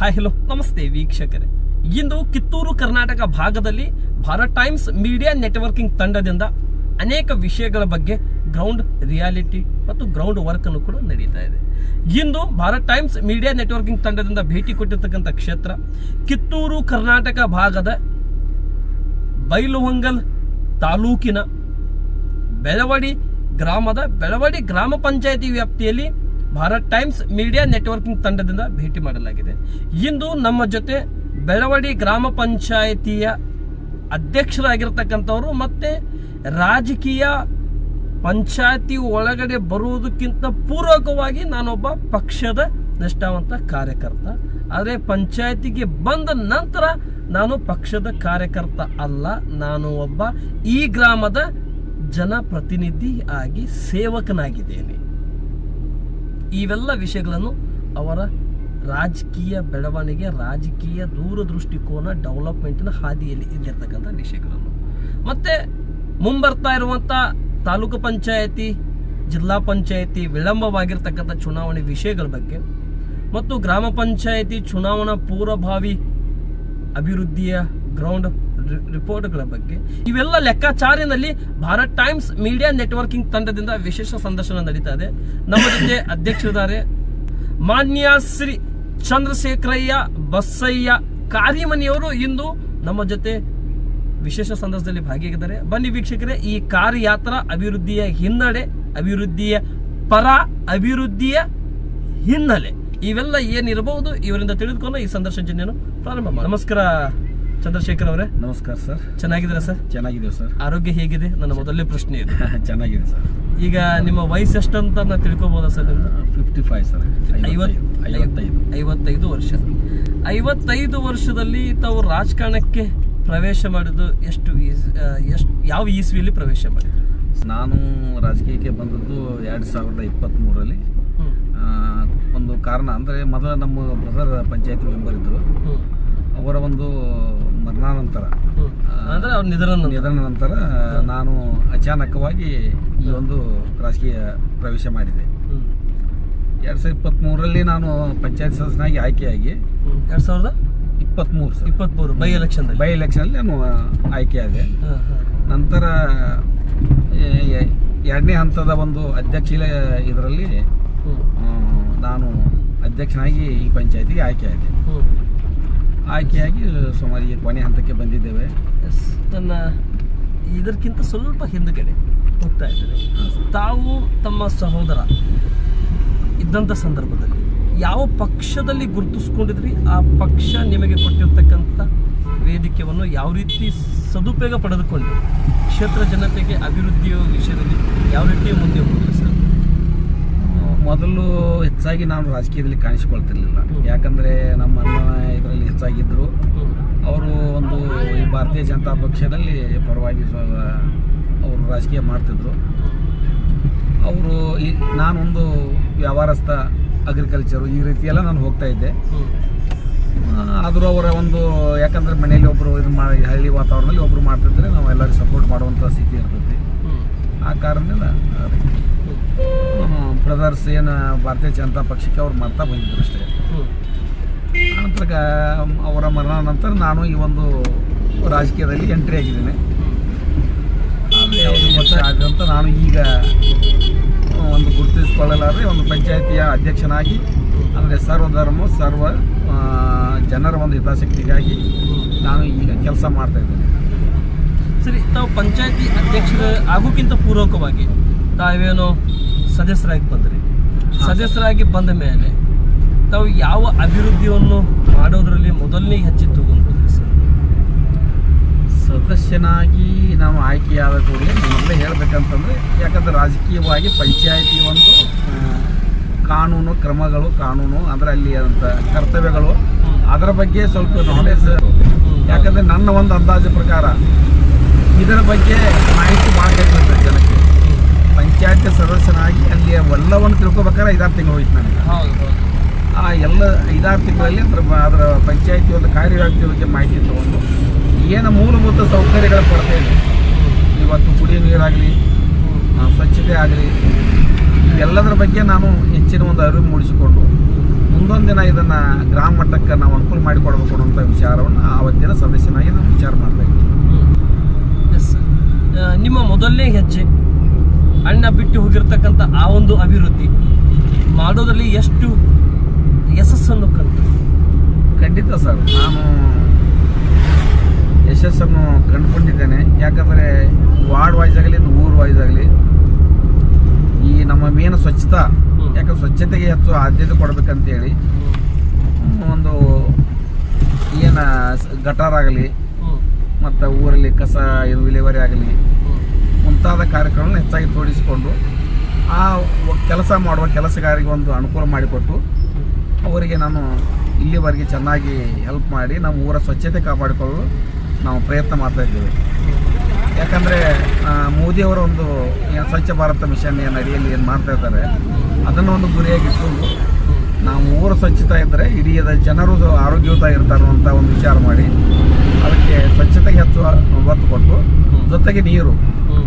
Hi hello ನಮಸ್ತೆ ವೀಕ್ಷಕರೇ. ಇಂದು ಕಿತ್ತೂರು ಕರ್ನಾಟಕ ಭಾಗದಲ್ಲಿ ಭಾರತ್ ಟೈಮ್ಸ್ ಮೀಡಿಯಾ ನೆಟ್ವರ್ಕಿಂಗ್ ತಂಡದಿಂದ ಅನೇಕ ವಿಷಯಗಳ ಬಗ್ಗೆ ಗ್ರೌಂಡ್ ರಿಯಾಲಿಟಿ ಮತ್ತು ಗ್ರೌಂಡ್ ವರ್ಕ್ ಅನ್ನು ಕೂಡ ನಡೀತಾ ಇದೆ. ಇಂದು ಭಾರತ್ ಟೈಮ್ಸ್ ಮೀಡಿಯಾ ನೆಟ್ವರ್ಕಿಂಗ್ ತಂಡದಿಂದ ಭೇಟಿ ಕೊಟ್ಟಿರ್ತಕ್ಕಂಥ ಕ್ಷೇತ್ರ ಕಿತ್ತೂರು ಕರ್ನಾಟಕ ಭಾಗದ ಬೈಲುವಂಗಲ್ ತಾಲೂಕಿನ ಬೆಳವಡಿ ಗ್ರಾಮದ ಬೆಳವಡಿ ಗ್ರಾಮ ಪಂಚಾಯಿತಿ ವ್ಯಾಪ್ತಿಯಲ್ಲಿ ಭಾರತ್ ಟೈಮ್ಸ್ ಮೀಡಿಯಾ ನೆಟ್ವರ್ಕಿಂಗ್ ತಂಡದಿಂದ ಭೇಟಿ ಮಾಡಲಾಗಿದೆ. ಇಂದು ನಮ್ಮ ಜೊತೆ ಬೆಳವಡಿ ಗ್ರಾಮ ಪಂಚಾಯಿತಿಯ ಅಧ್ಯಕ್ಷರಾಗಿರ್ತಕ್ಕಂಥವರು ಮತ್ತೆ ರಾಜಕೀಯ ಪಂಚಾಯತಿ ಒಳಗಡೆ ಬರುವುದಕ್ಕಿಂತ ಪೂರ್ವಕವಾಗಿ ನಾನೊಬ್ಬ ಪಕ್ಷದ ನಿಷ್ಠಾವಂತ ಕಾರ್ಯಕರ್ತ. ಆದರೆ ಪಂಚಾಯತಿಗೆ ಬಂದ ನಂತರ ನಾನು ಪಕ್ಷದ ಕಾರ್ಯಕರ್ತ ಅಲ್ಲ, ನಾನು ಒಬ್ಬ ಈ ಗ್ರಾಮದ ಜನಪ್ರತಿನಿಧಿ ಆಗಿ ಸೇವಕನಾಗಿದ್ದೇನೆ. ಇವೆಲ್ಲ ವಿಷಯಗಳನ್ನು ಅವರ ರಾಜಕೀಯ ಬೆಳವಣಿಗೆ, ರಾಜಕೀಯ ದೂರದೃಷ್ಟಿಕೋನ ಡೆವಲಪ್ಮೆಂಟ್ನ ಹಾದಿಯಲ್ಲಿ ಇದ್ದಿರ್ತಕ್ಕಂಥ ವಿಷಯಗಳನ್ನು. ಮತ್ತೆ ಮುಂಬರ್ತಾ ಇರುವಂಥ ತಾಲೂಕು ಪಂಚಾಯತಿ, ಜಿಲ್ಲಾ ಪಂಚಾಯತಿ ವಿಳಂಬವಾಗಿರ್ತಕ್ಕಂಥ ಚುನಾವಣೆ ವಿಷಯಗಳ ಬಗ್ಗೆ ಮತ್ತು ಗ್ರಾಮ ಪಂಚಾಯತಿ ಚುನಾವಣಾ ಪೂರ್ವಭಾವಿ ಅಭಿವೃದ್ಧಿಯ ಗ್ರೌಂಡ್ ರಿಪೋರ್ಟ್ಗಳ ಬಗ್ಗೆ. ಇವೆಲ್ಲ ಲೆಕ್ಕಾಚಾರಿನಲ್ಲಿ ಭಾರತ್ ಟೈಮ್ಸ್ ಮೀಡಿಯಾ ನೆಟ್ವರ್ಕಿಂಗ್ ತಂಡದಿಂದ ವಿಶೇಷ ಸಂದರ್ಶನ ನಡೀತಾ ಇದೆ. ನಮ್ಮ ಜೊತೆ ಅಧ್ಯಕ್ಷರಿದ್ದಾರೆ ಮಾನ್ಯ ಶ್ರೀ ಚಂದ್ರಶೇಖರಯ್ಯ ಬಸಯ್ಯ ಕಾರಿಮನಿಯವರು ಇಂದು ನಮ್ಮ ಜೊತೆ ವಿಶೇಷ ಸಂದರ್ಶನದಲ್ಲಿ ಭಾಗಿಯಾಗಿದ್ದಾರೆ. ಬನ್ನಿ ವೀಕ್ಷಕರೇ, ಈ ಕಾರ್ಯಾತ್ರ ಅಭಿವೃದ್ಧಿಯ ಹಿನ್ನಡೆ, ಅಭಿವೃದ್ಧಿಯ ಪರ, ಅಭಿವೃದ್ಧಿಯ ಹಿನ್ನೆಲೆ. ಇವೆಲ್ಲ ಏನಿರಬಹುದು, ಇವರಿಂದ ತಿಳಿದುಕೊಂಡು ಈ ಸಂದರ್ಶನ ಪ್ರಾರಂಭ ಮಾಡಿ ನಮಸ್ಕಾರ. ಚಂದ್ರಶೇಖರ್ ಅವರೇ? ನಮಸ್ಕಾರ ಸರ್. ಚೆನ್ನಾಗಿದ್ದೀರಾ ಸರ್? ಚೆನ್ನಾಗಿದ್ದೀವಿ ಸರ್. ಆರೋಗ್ಯ ಹೇಗಿದೆ? ನನ್ನ ಮೊದಲನೇ ಪ್ರಶ್ನೆ ಇದೆ. ಚೆನ್ನಾಗಿದೆ ಸರ್. ಈಗ ನಿಮ್ಮ ವಯಸ್ಸು ಎಷ್ಟಂತ ನಾನು ತಿಳ್ಕೊಬೋದಾ ಸರ್ ನಿಮ್ದು? Fifty five sir. ಐವತ್ ಐವತ್ತೈದು. ಐವತ್ತೈದು ವರ್ಷ. ಐವತ್ತೈದು ವರ್ಷದಲ್ಲಿ ತಾವು ರಾಜಕಾರಣಕ್ಕೆ ಪ್ರವೇಶ ಮಾಡಿದ್ದು ಎಷ್ಟು ಎಷ್ಟು ಯಾವ ಇಸ್ವಿಯಲ್ಲಿ ಪ್ರವೇಶ ಮಾಡಿದ್ರು ನಾನು ರಾಜಕೀಯಕ್ಕೆ ಬಂದದ್ದು ಎರಡು ಸಾವಿರದ ಇಪ್ಪತ್ತ್ಮೂರಲ್ಲಿ ಒಂದು ಕಾರಣ ಅಂದರೆ ಮೊದಲ ನಮ್ಮ ಬ್ರದರ್ ಪಂಚಾಯತ್ ಮೆಂಬರ್ ಇದ್ದರು ಅವರ ಒಂದು ಮರಣಾನಂತರ ಅಂದ್ರೆ ಅವ್ರ ನಿಧನ ನಂತರ. ನಿಧನ ನಂತರ ನಾನು ಅಚಾನಕವಾಗಿ ಈ ಒಂದು ರಾಜಕೀಯ ಪ್ರವೇಶ ಮಾಡಿದೆ. ಎರಡ್ ಸಾವಿರದ ಇಪ್ಪತ್ತ್ಮೂರರಲ್ಲಿ ನಾನು ಪಂಚಾಯತ್ ಸದಸ್ಯನಾಗಿ ಆಯ್ಕೆಯಾಗಿ ಎರಡ್ ಸಾವಿರದ? ಇಪ್ಪತ್ತ್ಮೂರು ಸರ್. ಇಪ್ಪತ್ಮೂರು ಬೈ ಎಲೆಕ್ಷನ್ ಬೈ ಎಲೆಕ್ಷನಲ್ಲಿ ನಾನು ಆಯ್ಕೆಯಾದೆ. ನಂತರ ಎರಡನೇ ಹಂತದ ಒಂದು ಅಧ್ಯಕ್ಷ ಇದರಲ್ಲಿ ನಾನು ಅಧ್ಯಕ್ಷನಾಗಿ ಈ ಪಂಚಾಯತಿಗೆ ಆಯ್ಕೆಯಾದೆ. ಆಯ್ಕೆಯಾಗಿ ಸುಮಾರು ಈ ಕೊನೆ ಹಂತಕ್ಕೆ ಬಂದಿದ್ದೇವೆ. ಎಸ್ ನನ್ನ ಇದಕ್ಕಿಂತ ಸ್ವಲ್ಪ ಹಿಂದುಗಡೆ ಹೋಗ್ತಾ ಇದ್ದಾರೆ ತಾವು ತಮ್ಮ ಸಹೋದರ ಇದ್ದಂಥ ಸಂದರ್ಭದಲ್ಲಿ ಯಾವ ಪಕ್ಷದಲ್ಲಿ ಗುರುತಿಸ್ಕೊಂಡಿದ್ರಿ? ಆ ಪಕ್ಷ ನಿಮಗೆ ಕೊಟ್ಟಿರ್ತಕ್ಕಂಥ ವೇದಿಕೆಯನ್ನು ಯಾವ ರೀತಿ ಸದುಪಯೋಗ ಪಡೆದುಕೊಂಡು ಕ್ಷೇತ್ರ ಜನತೆಗೆ ಅಭಿವೃದ್ಧಿಯ ವಿಷಯದಲ್ಲಿ ಯಾವ ರೀತಿ ಮುಂದೆ ಹೋಗ್ತೀವಿ ಸರ್? ಮೊದಲು ಹೆಚ್ಚಾಗಿ ನಾನು ರಾಜಕೀಯದಲ್ಲಿ ಕಾಣಿಸಿಕೊಳ್ತಿರ್ಲಿಲ್ಲ. ಯಾಕಂದರೆ ನಮ್ಮ ಅಣ್ಣ ಹೆಚ್ಚಾಗಿದ್ದರು ಅವರು ಒಂದು ಈ ಭಾರತೀಯ ಜನತಾ ಪಕ್ಷದಲ್ಲಿ ಪರವಾಗಿ ಅವರು ರಾಜಕೀಯ ಮಾಡ್ತಿದ್ರು. ಅವರು ಈ ನಾನೊಂದು ವ್ಯವಹಾರಸ್ಥ ಅಗ್ರಿಕಲ್ಚರು ಈ ರೀತಿಯೆಲ್ಲ ನಾನು ಹೋಗ್ತಾ ಇದ್ದೆ. ಆದರೂ ಅವರ ಒಂದು ಯಾಕಂದರೆ ಮನೆಯಲ್ಲಿ ಒಬ್ಬರು ಇದು ಮಾಡಿ ಹಳ್ಳಿ ವಾತಾವರಣದಲ್ಲಿ ಒಬ್ಬರು ಮಾಡ್ತಿದ್ರೆ ನಾವು ಎಲ್ಲರಿಗೂ ಸಪೋರ್ಟ್ ಮಾಡುವಂಥ ಸ್ಥಿತಿ ಇರ್ತೈತಿ. ಆ ಕಾರಣದಿಂದ. ಬ್ರದರ್ಸ್ ಏನು ಭಾರತೀಯ ಜನತಾ ಪಕ್ಷಕ್ಕೆ ಅವ್ರು ಮಾಡ್ತಾ ಬಂದಿದ್ರು ಅಷ್ಟೇ. ನಂತರ ಅವರ ಮರಣ ನಂತರ ನಾನು ಈ ಒಂದು ರಾಜಕೀಯದಲ್ಲಿ ಎಂಟ್ರಿ ಆಗಿದ್ದೇನೆ. ಒಂದು ವರ್ಷ ಆದಂತ ನಾನು ಈಗ ಒಂದು ಗುರುತಿಸಿಕೊಳ್ಳಲಾರೆ ಒಂದು ಪಂಚಾಯತಿಯ ಅಧ್ಯಕ್ಷನಾಗಿ ಅಂದರೆ ಸರ್ವಧರ್ಮ ಸರ್ವ ಜನರ ಒಂದು ಹಿತಾಸಕ್ತಿಗಾಗಿ ನಾನು ಈಗ ಕೆಲಸ ಮಾಡ್ತಾ ಇದ್ದೇನೆ. ಸರಿ ತಾವು ಪಂಚಾಯತಿ ಅಧ್ಯಕ್ಷರ ಆಗೋಕ್ಕಿಂತ ಪೂರ್ವಕವಾಗಿ ತಾವೇನೋ ಸದಸ್ಯರಾಗಿ ಬಂದ್ರಿ. ಸದಸ್ಯರಾಗಿ ಬಂದ ಮೇಲೆ ತಾವು ಯಾವ ಅಭಿವೃದ್ಧಿಯನ್ನು ಮಾಡೋದರಲ್ಲಿ ಮೊದಲನೇ ಹೆಚ್ಚಿತ್ತು ಸರ್? ಸದಸ್ಯನಾಗಿ ನಾವು ಆಯ್ಕೆಯಾದ ಕೂಡಲೇ ಮೊದಲೇ ಹೇಳಬೇಕಂತಂದರೆ ಯಾಕಂದರೆ ರಾಜಕೀಯವಾಗಿ ಪಂಚಾಯತಿ ಒಂದು ಕಾನೂನು ಕ್ರಮಗಳು ಕಾನೂನು ಅಂದರೆ ಅಲ್ಲಿ ಅಂತ ಕರ್ತವ್ಯಗಳು. ಅದರ ಬಗ್ಗೆ ಸ್ವಲ್ಪ ನಾಲೆಜ್ ಯಾಕಂದರೆ ನನ್ನ ಒಂದು ಅಂದಾಜು ಪ್ರಕಾರ ಇದರ ಬಗ್ಗೆ ಮಾಹಿತಿ ಮಾಡಬೇಕು ಜನಕ್ಕೆ. ಪಂಚಾಯತ್ ಸದಸ್ಯನಾಗಿ ಅಲ್ಲಿ ಎಲ್ಲವನ್ನು ತಿಳ್ಕೊಬೇಕಾದ್ರೆ ಐದಾರು ತಿಂಗಳು ಹೋಯ್ತು ನನಗೆ. ಹೌದು ಹೌದು. ಆ ಎಲ್ಲ ಐದಾರು ತಿಂಗಳಲ್ಲಿ ಅದರ ಅದರ ಪಂಚಾಯತಿ ಒಂದು ಕಾರ್ಯವ್ಯಾಪ್ತಿ ಬಗ್ಗೆ ಮಾಹಿತಿ ತಗೊಂಡು ಏನು ಮೂಲಭೂತ ಸೌಕರ್ಯಗಳ ಕೊರತೆ ಇದೆ. ಇವತ್ತು ಕುಡಿಯೋ ನೀರಾಗಲಿ ಸ್ವಚ್ಛತೆ ಆಗಲಿ ಇವೆಲ್ಲದರ ಬಗ್ಗೆ ನಾನು ಹೆಚ್ಚಿನ ಒಂದು ಅರಿವು ಮೂಡಿಸಿಕೊಂಡು ಮುಂದೊಂದು ದಿನ ಇದನ್ನು ಗ್ರಾಮ ಮಟ್ಟಕ್ಕೆ ನಾವು ಅನುಕೂಲ ಮಾಡಿಕೊಡ್ಬೇಕು ಅನ್ನೋಂಥ ವಿಚಾರವನ್ನು ಆವತ್ತಿನ ಸದಸ್ಯನಾಗಿ ನಾನು ವಿಚಾರ ಮಾಡಬೇಕು ಎಸ್ ನಿಮ್ಮ ಮೊದಲನೇ ಹೆಜ್ಜೆ, ಅಣ್ಣ ಬಿಟ್ಟು ಹೋಗಿರ್ತಕ್ಕಂಥ ಆ ಒಂದು ಅಭಿವೃದ್ಧಿ, ಮಾಡೋದರಲ್ಲಿ ಎಷ್ಟು ಯಶಸ್ಸನ್ನು ಕಂಡು ಖಂಡಿತ ಸರ್ ನಾನು ಯಶಸ್ಸನ್ನು ಕಂಡುಕೊಂಡಿದ್ದೇನೆ. ಯಾಕಂದರೆ ವಾರ್ಡ್ ವೈಸ್ ಆಗಲಿ ಊರು ವೈಸ್ ಆಗಲಿ ಈ ನಮ್ಮ ಮೇನ್ ಸ್ವಚ್ಛತಾ ಯಾಕಂದ್ರೆ ಸ್ವಚ್ಛತೆಗೆ ಹೆಚ್ಚು ಆದ್ಯತೆ ಕೊಡಬೇಕಂತೇಳಿ ಒಂದು ಏನು ಗಟಾರಾಗಲಿ ಗಟಾರ್ ಆಗಲಿ ಮತ್ತು ಊರಲ್ಲಿ ಕಸ ಇದು ವಿಲೇವರಿ ಆಗಲಿ ಮುಂತಾದ ಕಾರ್ಯಕ್ರಮಗಳನ್ನ ಹೆಚ್ಚಾಗಿ ತೋಡಿಸಿಕೊಂಡು ಆ ಕೆಲಸ ಮಾಡುವ ಕೆಲಸಗಾರಿಗೆ ಒಂದು ಅನುಕೂಲ ಮಾಡಿಕೊಟ್ಟು ಅವರಿಗೆ ನಾನು ಇಲ್ಲಿವರೆಗೆ ಚೆನ್ನಾಗಿ ಹೆಲ್ಪ್ ಮಾಡಿ ನಮ್ಮ ಊರ ಸ್ವಚ್ಛತೆ ಕಾಪಾಡಿಕೊಳ್ಳಲು ನಾವು ಪ್ರಯತ್ನ ಮಾಡ್ತಾ ಇದ್ದೇವೆ. ಯಾಕಂದರೆ ಮೋದಿಯವರ ಒಂದು ಸ್ವಚ್ಛ ಭಾರತ ಮಿಷನ್ ಏನು ಅಡಿಯಲ್ಲಿ ಏನು ಮಾಡ್ತಾ ಇದ್ದಾರೆ, ಅದನ್ನು ಒಂದು ಗುರಿಯಾಗಿ ಇಟ್ಕೊಂಡು ನಾವು ಊರ ಸ್ವಚ್ಛತೆ ಇದ್ದರೆ ಇಡೀ ಜನರು ಆರೋಗ್ಯಯುತ ಇರ್ತಾರೆ ಅಂತ ಒಂದು ವಿಚಾರ ಮಾಡಿ ಅದಕ್ಕೆ ಸ್ವಚ್ಛತೆಗೆ ಹೆಚ್ಚು ಒತ್ತು ಕೊಟ್ಟು, ಜೊತೆಗೆ ನೀರು.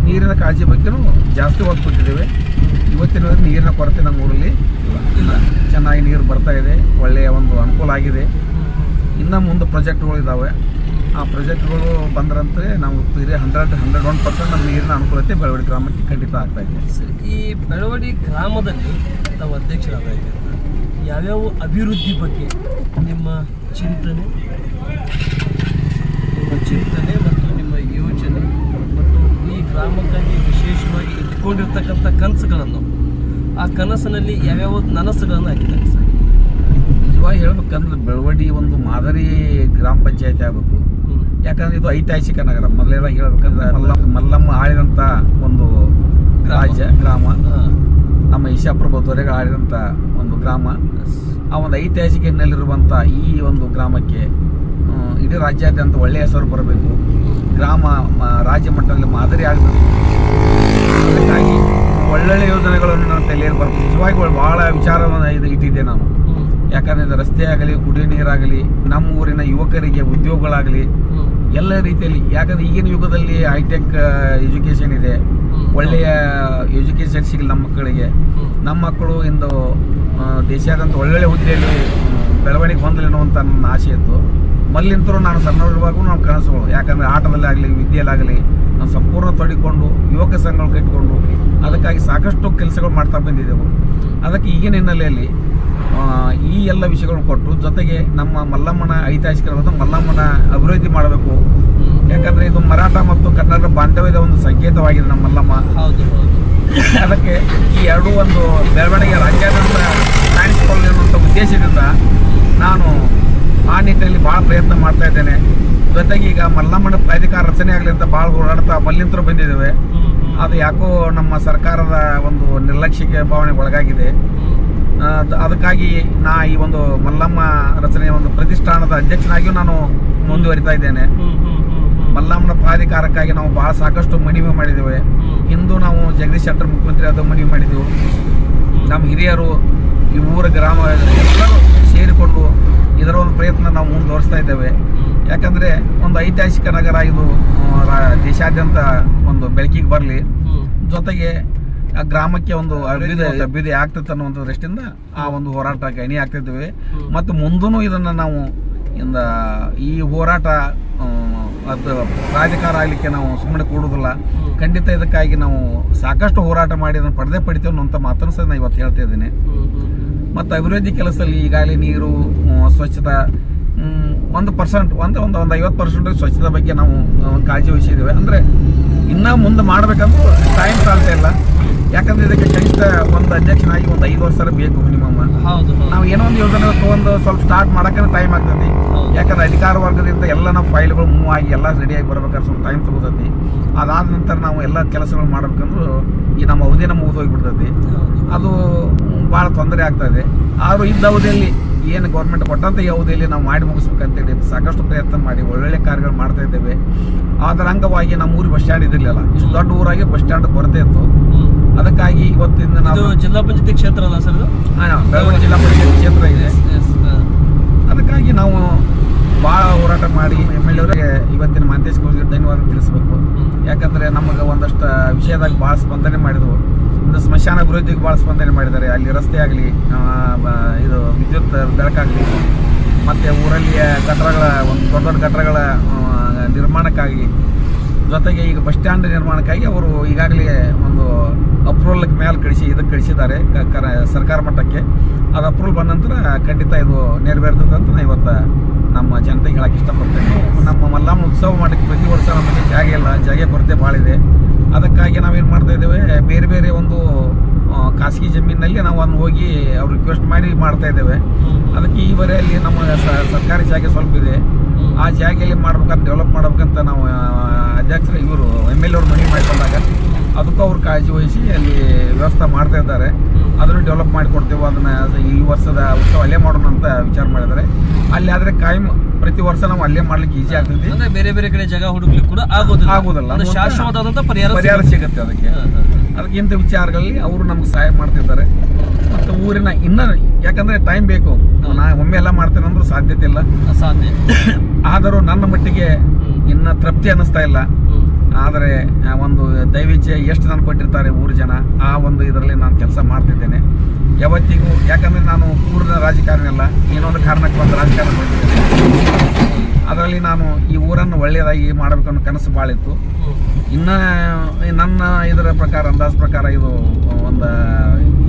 ನೀರಿನ ಕಾಳಜಿ ಬಗ್ಗೆನೂ ಜಾಸ್ತಿ ಒತ್ತು ಕೊಟ್ಟಿದ್ದೇವೆ. ಇವತ್ತಿನ ನೀರಿನ ಕೊರತೆ ನಮ್ಮ ಊರಲ್ಲಿ. ಇಲ್ಲ. ಚೆನ್ನಾಗಿ ನೀರು ಬರ್ತಾ ಇದೆ. ಒಳ್ಳೆಯ ಒಂದು ಅನುಕೂಲ ಆಗಿದೆ. ಇನ್ನು ಮುಂದೆ ಪ್ರಾಜೆಕ್ಟ್ಗಳು ಇದ್ದಾವೆ ಆ ಪ್ರಾಜೆಕ್ಟ್ಗಳು ಬಂದ್ರಂತೆ ನಾವು ಇದೇ ಹಂಡ್ರೆಡ್ ಹಂಡ್ರೆಡ್ ಒನ್ ಪರ್ಸೆಂಟ್ ನಮ್ಮ ನೀರಿನ ಅನುಕೂಲತೆ ಬೆಳವಡಿ ಗ್ರಾಮಕ್ಕೆ ಖಂಡಿತ ಆಗ್ತಾ ಇದೆ. ಈ ಬೆಳವಡಿ ಗ್ರಾಮದಲ್ಲಿ ನಾವು ಅಧ್ಯಕ್ಷರಾದ ಯಾವ್ಯಾವ ಅಭಿವೃದ್ಧಿ ಬಗ್ಗೆ ನಿಮ್ಮ ಚಿಂತನೆ? ನಿಮ್ಮ ಚಿಂತನೆ ಮತ್ತು ನಿಮ್ಮ ಯೋಜನೆ ಮತ್ತು ಈ ಗ್ರಾಮಕ್ಕಾಗಿ ವಿಶೇಷವಾಗಿ ಇಟ್ಕೊಂಡಿರ್ತಕ್ಕಂಥ ಕನಸುಗಳನ್ನು ಆ ಕನಸಿನಲ್ಲಿ ಯಾವ್ಯಾವ ನನಸುಗಳನ್ನು ಹಾಕಿದ್ದಾರೆ ಸರ್. ನಿಜವಾಗಿ ಹೇಳ್ಬೇಕಂದ್ರೆ ಬೆಳವಡಿ ಒಂದು ಮಾದರಿ ಗ್ರಾಮ ಪಂಚಾಯತಿ ಆಗಬೇಕು. ಯಾಕಂದ್ರೆ ಇದು ಐತಿಹಾಸಿಕ ನಗರ. ಮೊದಲೆಲ್ಲ ಹೇಳ್ಬೇಕಂದ್ರೆ ಮಲ್ಲಮ್ಮ ಮಲ್ಲಮ್ಮ ಆಳಿದಂಥ ಒಂದು ರಾಜ್ಯ ಗ್ರಾಮ. ನಮ್ಮ ಈಶಾಪುರ ಬೌದ್ಧರಿಗೆ ಆಳಿದಂಥ ಒಂದು ಗ್ರಾಮ. ಆ ಒಂದು ಐತಿಹಾಸಿಕ ಹಿನ್ನೆಲೆಯಿರುವಂಥ ಈ ಒಂದು ಗ್ರಾಮಕ್ಕೆ ಇಡೀ ರಾಜ್ಯಾದ್ಯಂತ ಒಳ್ಳೆಯ ಹೆಸರು ಬರಬೇಕು. ಗ್ರಾಮ ರಾಜ್ಯ ಮಟ್ಟದಲ್ಲಿ ಮಾದರಿ ಆಗಬೇಕು. ಅದಕ್ಕಾಗಿ ಒಳ್ಳೊಳ್ಳೆ ಯೋಜನೆಗಳನ್ನು ನಾನು ತಲೆಯಲ್ಲಿ ಬರ್ತದೆ ನಿಜವಾಗಿ ಭಾಳ ವಿಚಾರವನ್ನು ಇದು ಇಟ್ಟಿದ್ದೆ ನಾನು. ಯಾಕಂದ್ರೆ ಇದು ರಸ್ತೆ ಆಗಲಿ, ಕುಡಿಯೋ ನೀರಾಗಲಿ, ನಮ್ಮ ಊರಿನ ಯುವಕರಿಗೆ, ಉದ್ಯೋಗಗಳಾಗಲಿ, ಎಲ್ಲ ರೀತಿಯಲ್ಲಿ. ಯಾಕಂದ್ರೆ ಈಗಿನ ಯುಗದಲ್ಲಿ ಹೈಟೆಕ್ ಎಜುಕೇಷನ್ ಇದೆ. ಒಳ್ಳೆಯ ಎಜುಕೇಷನ್ ಸಿಗಲಿ ನಮ್ಮ ಮಕ್ಕಳಿಗೆ. ನಮ್ಮ ಮಕ್ಕಳು ಇಂದು ದೇಶಾದ್ಯಂತ ಒಳ್ಳೊಳ್ಳೆ ಹುದ್ದೆಯಲ್ಲಿ, ಬೆಳವಣಿಗೆ ಹೊಂದಲಿ ಅನ್ನುವಂಥ ನನ್ನ ಆಸೆ ಇತ್ತು. ಮಲ್ಲಿಂತರೂ ನಾನು ಸಣ್ಣವರಿರುವಾಗೂ ನಾವು ಕನಸುಗಳು ಯಾಕಂದರೆ ಆಟದಲ್ಲಿ ಆಗಲಿ ವಿದ್ಯೆಯಲ್ಲಾಗಲಿ ನಾವು ಸಂಪೂರ್ಣ ತೊಡಿಕೊಂಡು ಯುವಕ ಸಂಘಗಳು ಕಟ್ಟಿಕೊಂಡು ಅದಕ್ಕಾಗಿ ಸಾಕಷ್ಟು ಕೆಲಸಗಳು ಮಾಡ್ತಾ ಬಂದಿದ್ದೆವು. ಅದಕ್ಕೆ ಈಗಿನ ಹಿನ್ನೆಲೆಯಲ್ಲಿ ಈ ಎಲ್ಲ ವಿಷಯಗಳನ್ನು ಕೊಟ್ಟು ಜೊತೆಗೆ ನಮ್ಮ ಮಲ್ಲಮ್ಮನ ಐತಿಹಾಸಿಕವಾದ ಮಲ್ಲಮ್ಮನ ಅಭಿವೃದ್ಧಿ ಮಾಡಬೇಕು. ಯಾಕಂದರೆ ಇದು ಮರಾಠ ಮತ್ತು ಕನ್ನಡ ಬಾಂಧವ್ಯದ ಒಂದು ಸಂಕೇತವಾಗಿದೆ ನಮ್ಮ ಮಲ್ಲಮ್ಮ. ಹೌದು ಹೌದು. ಅದಕ್ಕೆ ಈ ಎರಡೂ ಒಂದು ಬೆಳವಣಿಗೆ ರಾಜ್ಯಾದ್ಯಂತ ಕಾಣಿಸಿಕೊಳ್ಳಿ ಅನ್ನುವಂಥ ಉದ್ದೇಶದಿಂದ ನಾನು ಆ ನಿಟ್ಟಿನಲ್ಲಿ ಭಾಳ ಪ್ರಯತ್ನ ಮಾಡ್ತಾ ಇದ್ದೇನೆ. ಜೊತೆಗೆ ಈಗ ಮಲ್ಲಮ್ಮನ ಪ್ರಾಧಿಕಾರ ರಚನೆ ಆಗಲಿ ಅಂತ ಭಾಳ ಓಡಾಡ್ತಾ ಮಲ್ಲಿಂತರು ಬಂದಿದ್ದೇವೆ. ಅದು ಯಾಕೋ ನಮ್ಮ ಸರ್ಕಾರದ ಒಂದು ನಿರ್ಲಕ್ಷ್ಯಕ್ಕೆ ಭಾವನೆಗೆ ಒಳಗಾಗಿದೆ. ಅದಕ್ಕಾಗಿ ನಾ ಈ ಒಂದು ಮಲ್ಲಮ್ಮ ರಚನೆಯ ಒಂದು ಪ್ರತಿಷ್ಠಾನದ ಅಧ್ಯಕ್ಷನಾಗಿಯೂ ನಾನು ಮುಂದುವರಿತಾ ಇದ್ದೇನೆ. ಮಲ್ಲಮ್ಮನ ಪ್ರಾಧಿಕಾರಕ್ಕಾಗಿ ನಾವು ಬಹಳ ಸಾಕಷ್ಟು ಮನವಿ ಮಾಡಿದ್ದೇವೆ. ಇಂದು ನಾವು ಜಗದೀಶ್ ಶೆಟ್ಟರ್ ಮುಖ್ಯಮಂತ್ರಿ ಆದ ಮನವಿ ಮಾಡಿದ್ದೆವು. ನಮ್ಮ ಹಿರಿಯರು ಈ ಊರ ಗ್ರಾಮ ಎಲ್ಲರೂ ಸೇರಿಕೊಂಡು ಇದರ ಒಂದು ಪ್ರಯತ್ನ ನಾವು ಮುಂದುವರಿಸ್ತಾ ಇದ್ದೇವೆ. ಯಾಕಂದರೆ ಒಂದು ಐತಿಹಾಸಿಕ ನಗರ ಇದು ದೇಶಾದ್ಯಂತ ಒಂದು ಬೆಳಕಿಗೆ ಬರಲಿ. ಜೊತೆಗೆ ಆ ಗ್ರಾಮಕ್ಕೆ ಒಂದು ಅಭಿವೃದ್ಧಿ ಅಭಿವೃದ್ಧಿ ಆಗ್ತೈತೆ ಅನ್ನುವಂಥ ದೃಷ್ಟಿಯಿಂದ ಆ ಒಂದು ಹೋರಾಟಕ್ಕೆ ಅಣಿ ಆಗ್ತಿದ್ದೇವೆ. ಮತ್ತು ಮುಂದೂ ಇದನ್ನು ನಾವು ಇಂದ ಈ ಹೋರಾಟ ಅದು ರಾಜಕಾರ ಆಗಲಿಕ್ಕೆ ನಾವು ಸುಮ್ಮನೆ ಕೂಡುವುದಿಲ್ಲ. ಖಂಡಿತ ಇದಕ್ಕಾಗಿ ನಾವು ಸಾಕಷ್ಟು ಹೋರಾಟ ಮಾಡಿ ಅದನ್ನು ಪಡೆದೇ ಪಡಿತೇವೆ ಅನ್ನೋಂಥ ಮಾತನ್ನು ಸಹ ನಾನು ಇವತ್ತು ಹೇಳ್ತಾ ಇದ್ದೀನಿ. ಮತ್ತು ಅಭಿವೃದ್ಧಿ ಕೆಲಸದಲ್ಲಿ ಈಗಾಗಲೇ ನೀರು ಸ್ವಚ್ಛತಾ ಒಂದು ಪರ್ಸೆಂಟ್ ಒಂದು ಒಂದು ಒಂದು ಐವತ್ತು ಪರ್ಸೆಂಟ್ ಸ್ವಚ್ಛತೆ ಬಗ್ಗೆ ನಾವು ಒಂದು ಕಾಳಜಿ ವಹಿಸಿದ್ದೇವೆ. ಅಂದರೆ ಇನ್ನೂ ಮುಂದೆ ಮಾಡಬೇಕಂದ್ರೂ ಟೈಮ್ ಸಾಲ್ತಾ ಇಲ್ಲ. ಯಾಕಂದ್ರೆ ಇದಕ್ಕೆ ಕನಿಷ್ಠ ಒಂದು ಅಧ್ಯಕ್ಷನಾಗಿ ಒಂದು ಐದು ವರ್ಷ ಬೇಕು ಮಿನಿಮಮ್ ಹೌದು ನಾವು ಏನೋ ಒಂದು ಯೋಜನೆ ತೊಗೊಂಡು ಸ್ವಲ್ಪ ಸ್ಟಾರ್ಟ್ ಮಾಡೋಕ್ಕೆ ಟೈಮ್ ಆಗ್ತದೆ. ಯಾಕಂದ್ರೆ ಅಧಿಕಾರ ವರ್ಗದಿಂದ ಎಲ್ಲ ನಾವು ಫೈಲ್ಗಳು ಮೂವ್ ಆಗಿ ಎಲ್ಲ ರೆಡಿಯಾಗಿ ಬರ್ಬೇಕಾದ್ರೆ ಸ್ವಲ್ಪ ಟೈಮ್ ತಗೋತೈತಿ. ಅದಾದ ನಂತರ ನಾವು ಎಲ್ಲ ಕೆಲಸಗಳು ಮಾಡ್ಬೇಕಂದ್ರೂ ಈ ನಮ್ಮ ಅವಧಿನ ಮುಗಿದು ಹೋಗ್ಬಿಡ್ತೈತಿ. ಅದು ಭಾಳ ತೊಂದರೆ ಆಗ್ತಾ ಇದೆ ಆದರೂ ಇದ್ದ ಅವಧಿಯಲ್ಲಿ ಏನು ಗೌರ್ಮೆಂಟ್ ಕೊಟ್ಟಂತ ಈ ಅವಧಿಯಲ್ಲಿ ನಾವು ಮಾಡಿ ಮುಗಿಸ್ಬೇಕಂತೇಳಿ ಸಾಕಷ್ಟು ಪ್ರಯತ್ನ ಮಾಡಿ ಒಳ್ಳೊಳ್ಳೆ ಕಾರ್ಯಗಳು ಮಾಡ್ತಾ ಇದ್ದೇವೆ. ಅದರ ಅಂಗವಾಗಿ ನಮ್ಮ ಊರಿಗೆ ಬಸ್ ಸ್ಟ್ಯಾಂಡ್ ಇದಿರಲಿಲ್ಲ ಇಷ್ಟು ದೊಡ್ಡ ಊರಾಗಿ ಬಸ್ ಸ್ಟ್ಯಾಂಡ್ ಕೊರತೆ ಇತ್ತು. ಅದಕ್ಕಾಗಿ ಇವತ್ತಿಂದ ನಾವು ಜಿಲ್ಲಾ ಪಂಚಾಯತಿ ಕ್ಷೇತ್ರ ಅಲ್ಲ ಸರ್ ಹಾಂ ಬೆಳಗಾವಿ ಜಿಲ್ಲಾ ಪಂಚಾಯತಿ ಕ್ಷೇತ್ರ ಇದೆ. ಅದಕ್ಕಾಗಿ ನಾವು ಭಾಳ ಹೋರಾಟ ಮಾಡಿ ಎಂ ಎಲ್ ಅವರಿಗೆ ಇವತ್ತಿನ ಮಾಂತೇಶ್ ಕೋರ್ಗೆ ಧನ್ಯವಾದ ತಿಳಿಸ್ಬೇಕು. ಯಾಕಂದ್ರೆ ನಮಗೆ ಒಂದಷ್ಟು ವಿಷಯದಾಗ ಭಾಳ ಸ್ಪಂದನೆ ಮಾಡಿದವು ಒಂದು ಸ್ಮಶಾನ ಅಭಿವೃದ್ಧಿಗೆ ಭಾಳ ಸ್ಪಂದನೆ ಮಾಡಿದ್ದಾರೆ. ಅಲ್ಲಿ ರಸ್ತೆ ಆಗಲಿ ಇದು ವಿದ್ಯುತ್ ಬೆಳಕಾಗಲಿ ಮತ್ತು ಊರಲ್ಲಿ ಕಟ್ಟಡಗಳ ಒಂದು ದೊಡ್ಡ ದೊಡ್ಡ ಕಟ್ಟಡಗಳ ನಿರ್ಮಾಣಕ್ಕಾಗಿ, ಜೊತೆಗೆ ಈಗ ಬಸ್ ಸ್ಟ್ಯಾಂಡ್ ನಿರ್ಮಾಣಕ್ಕಾಗಿ ಅವರು ಈಗಾಗಲೇ ಒಂದು ಅಪ್ರೂವಲ್ ಮೇಲೆ ಕಳಿಸಿ ಇದಕ್ಕೆ ಕಳಿಸಿದ್ದಾರೆ ಸರ್ಕಾರ ಮಟ್ಟಕ್ಕೆ. ಅದು ಅಪ್ರೂವಲ್ ಬಂದ ನಂತರ ಖಂಡಿತ ಇದು ನೆರವೇರ್ತದೆ ಅಂತ ನಾನು ಇವತ್ತು ನಮ್ಮ ಜನತೆಗೆ ಹೇಳಕ್ಕೆ ಇಷ್ಟಪಡ್ತೇನೆ. ನಮ್ಮ ಮಲ್ಲಮ್ಮ ಉತ್ಸವ ಮಾಡಕ್ಕೆ ಪ್ರತಿ ವರ್ಷ ನಮಗೆ ಜಾಗ ಇಲ್ಲ, ಜಾಗ ಕೊರತೆ ಭಾಳ ಇದೆ. ಅದಕ್ಕಾಗಿ ನಾವೇನು ಮಾಡ್ತಾ ಇದ್ದೇವೆ, ಬೇರೆ ಬೇರೆ ಒಂದು ಖಾಸಗಿ ಜಮೀನಲ್ಲಿ ನಾವು ಅದನ್ನು ಹೋಗಿ ಅವ್ರು ರಿಕ್ವೆಸ್ಟ್ ಮಾಡಿ ಮಾಡ್ತಾ ಇದ್ದೇವೆ. ಅದಕ್ಕೆ ಈ ಬರೆಯಲ್ಲಿ ನಮ್ಮ ಸರ್ಕಾರಿ ಜಾಗ ಸ್ವಲ್ಪ ಇದೆ. ಆ ಜಾಗೆಯಲ್ಲಿ ಮಾಡ್ಬೇಕಂತ ಡೆವಲಪ್ ಮಾಡ್ಬೇಕಂತ ನಾವು ಅಧ್ಯಕ್ಷರು ಇವರು ಎಂ ಎಲ್ ಎ ಅವ್ರು ಮನವಿ ಮಾಡಿಕೊಂಡಾಗ ಅದಕ್ಕೂ ಅವ್ರು ಕಾಳಜಿ ವಹಿಸಿ ಅಲ್ಲಿ ವ್ಯವಸ್ಥೆ ಮಾಡ್ತಾ ಇದ್ದಾರೆ. ಅದನ್ನು ಡೆವಲಪ್ ಮಾಡಿಕೊಡ್ತೇವೆ ಅದನ್ನು ಈ ವರ್ಷದ ಉತ್ಸವ ಅಲ್ಲೇ ಮಾಡೋಣ ಅಂತ ವಿಚಾರ ಮಾಡಿದ್ದಾರೆ. ಅಲ್ಲಿ ಆದರೆ ಕಾಯಂ ಪ್ರತಿ ವರ್ಷ ನಾವು ಅಲ್ಲೇ ಮಾಡ್ಲಿಕ್ಕೆ ಈಸಿ ಆಗ್ತೈತಿ. ಅಂದ್ರೆ ಬೇರೆ ಬೇರೆ ಕಡೆ ಜಾಗ ಹುಡುಕ್ಲಿಕ್ಕೆ ಕೂಡ ಆಗೋದಿಲ್ಲ. ಆಗೋದಿಲ್ಲ. ಶಾಶ್ವತವಾದಂಥ ಪರಿಹಾರ ಪರಿಹಾರ ಸಿಗುತ್ತೆ. ಅದಕ್ಕೆ. ಅದಕ್ಕೆ ಇಂಥ ವಿಚಾರಗಳಲ್ಲಿ ಅವರು ನಮ್ಗೆ ಸಹಾಯ ಮಾಡ್ತಿದ್ದಾರೆ. ಮತ್ತು ಊರಿನ ಇನ್ನೂ ಯಾಕಂದ್ರೆ ಟೈಮ್ ಬೇಕು. ನಾ ಒಮ್ಮೆ ಎಲ್ಲ ಮಾಡ್ತೇನೆ ಅಂದ್ರೂ ಸಾಧ್ಯತೆ ಇಲ್ಲ. ಸಾಧ್ಯ ಆದರೂ ನನ್ನ ಮಟ್ಟಿಗೆ ಇನ್ನ ತೃಪ್ತಿ ಅನ್ನಿಸ್ತಾ ಇಲ್ಲ. ಆದರೆ ಒಂದು ದೈವಿಚ್ಛೆ ಎಷ್ಟು ನಾನು ಕೊಟ್ಟಿರ್ತಾರೆ ಊರು ಜನ, ಆ ಒಂದು ಇದರಲ್ಲಿ ನಾನು ಕೆಲಸ ಮಾಡ್ತಿದ್ದೇನೆ. ಯಾವತ್ತಿಗೂ, ಯಾಕಂದರೆ ನಾನು ಊರಿನ ರಾಜಕಾರಣಿ ಅಲ್ಲ ಏನೊಂದು ಕಾರಣಕ್ಕೆ ಒಂದು ರಾಜಕಾರಣ ಮಾಡಿದ್ದೇನೆ ಅದರಲ್ಲಿ ನಾನು ಈ ಊರನ್ನು ಒಳ್ಳೆಯದಾಗಿ ಮಾಡಬೇಕನ್ನೋ ಕನಸು ಭಾಳ ಇತ್ತು. ಇನ್ನೂ ಇನ್ನು ನನ್ನ ಇದರ ಪ್ರಕಾರ, ಅಂದಾಜು ಪ್ರಕಾರ ಇದು ಒಂದು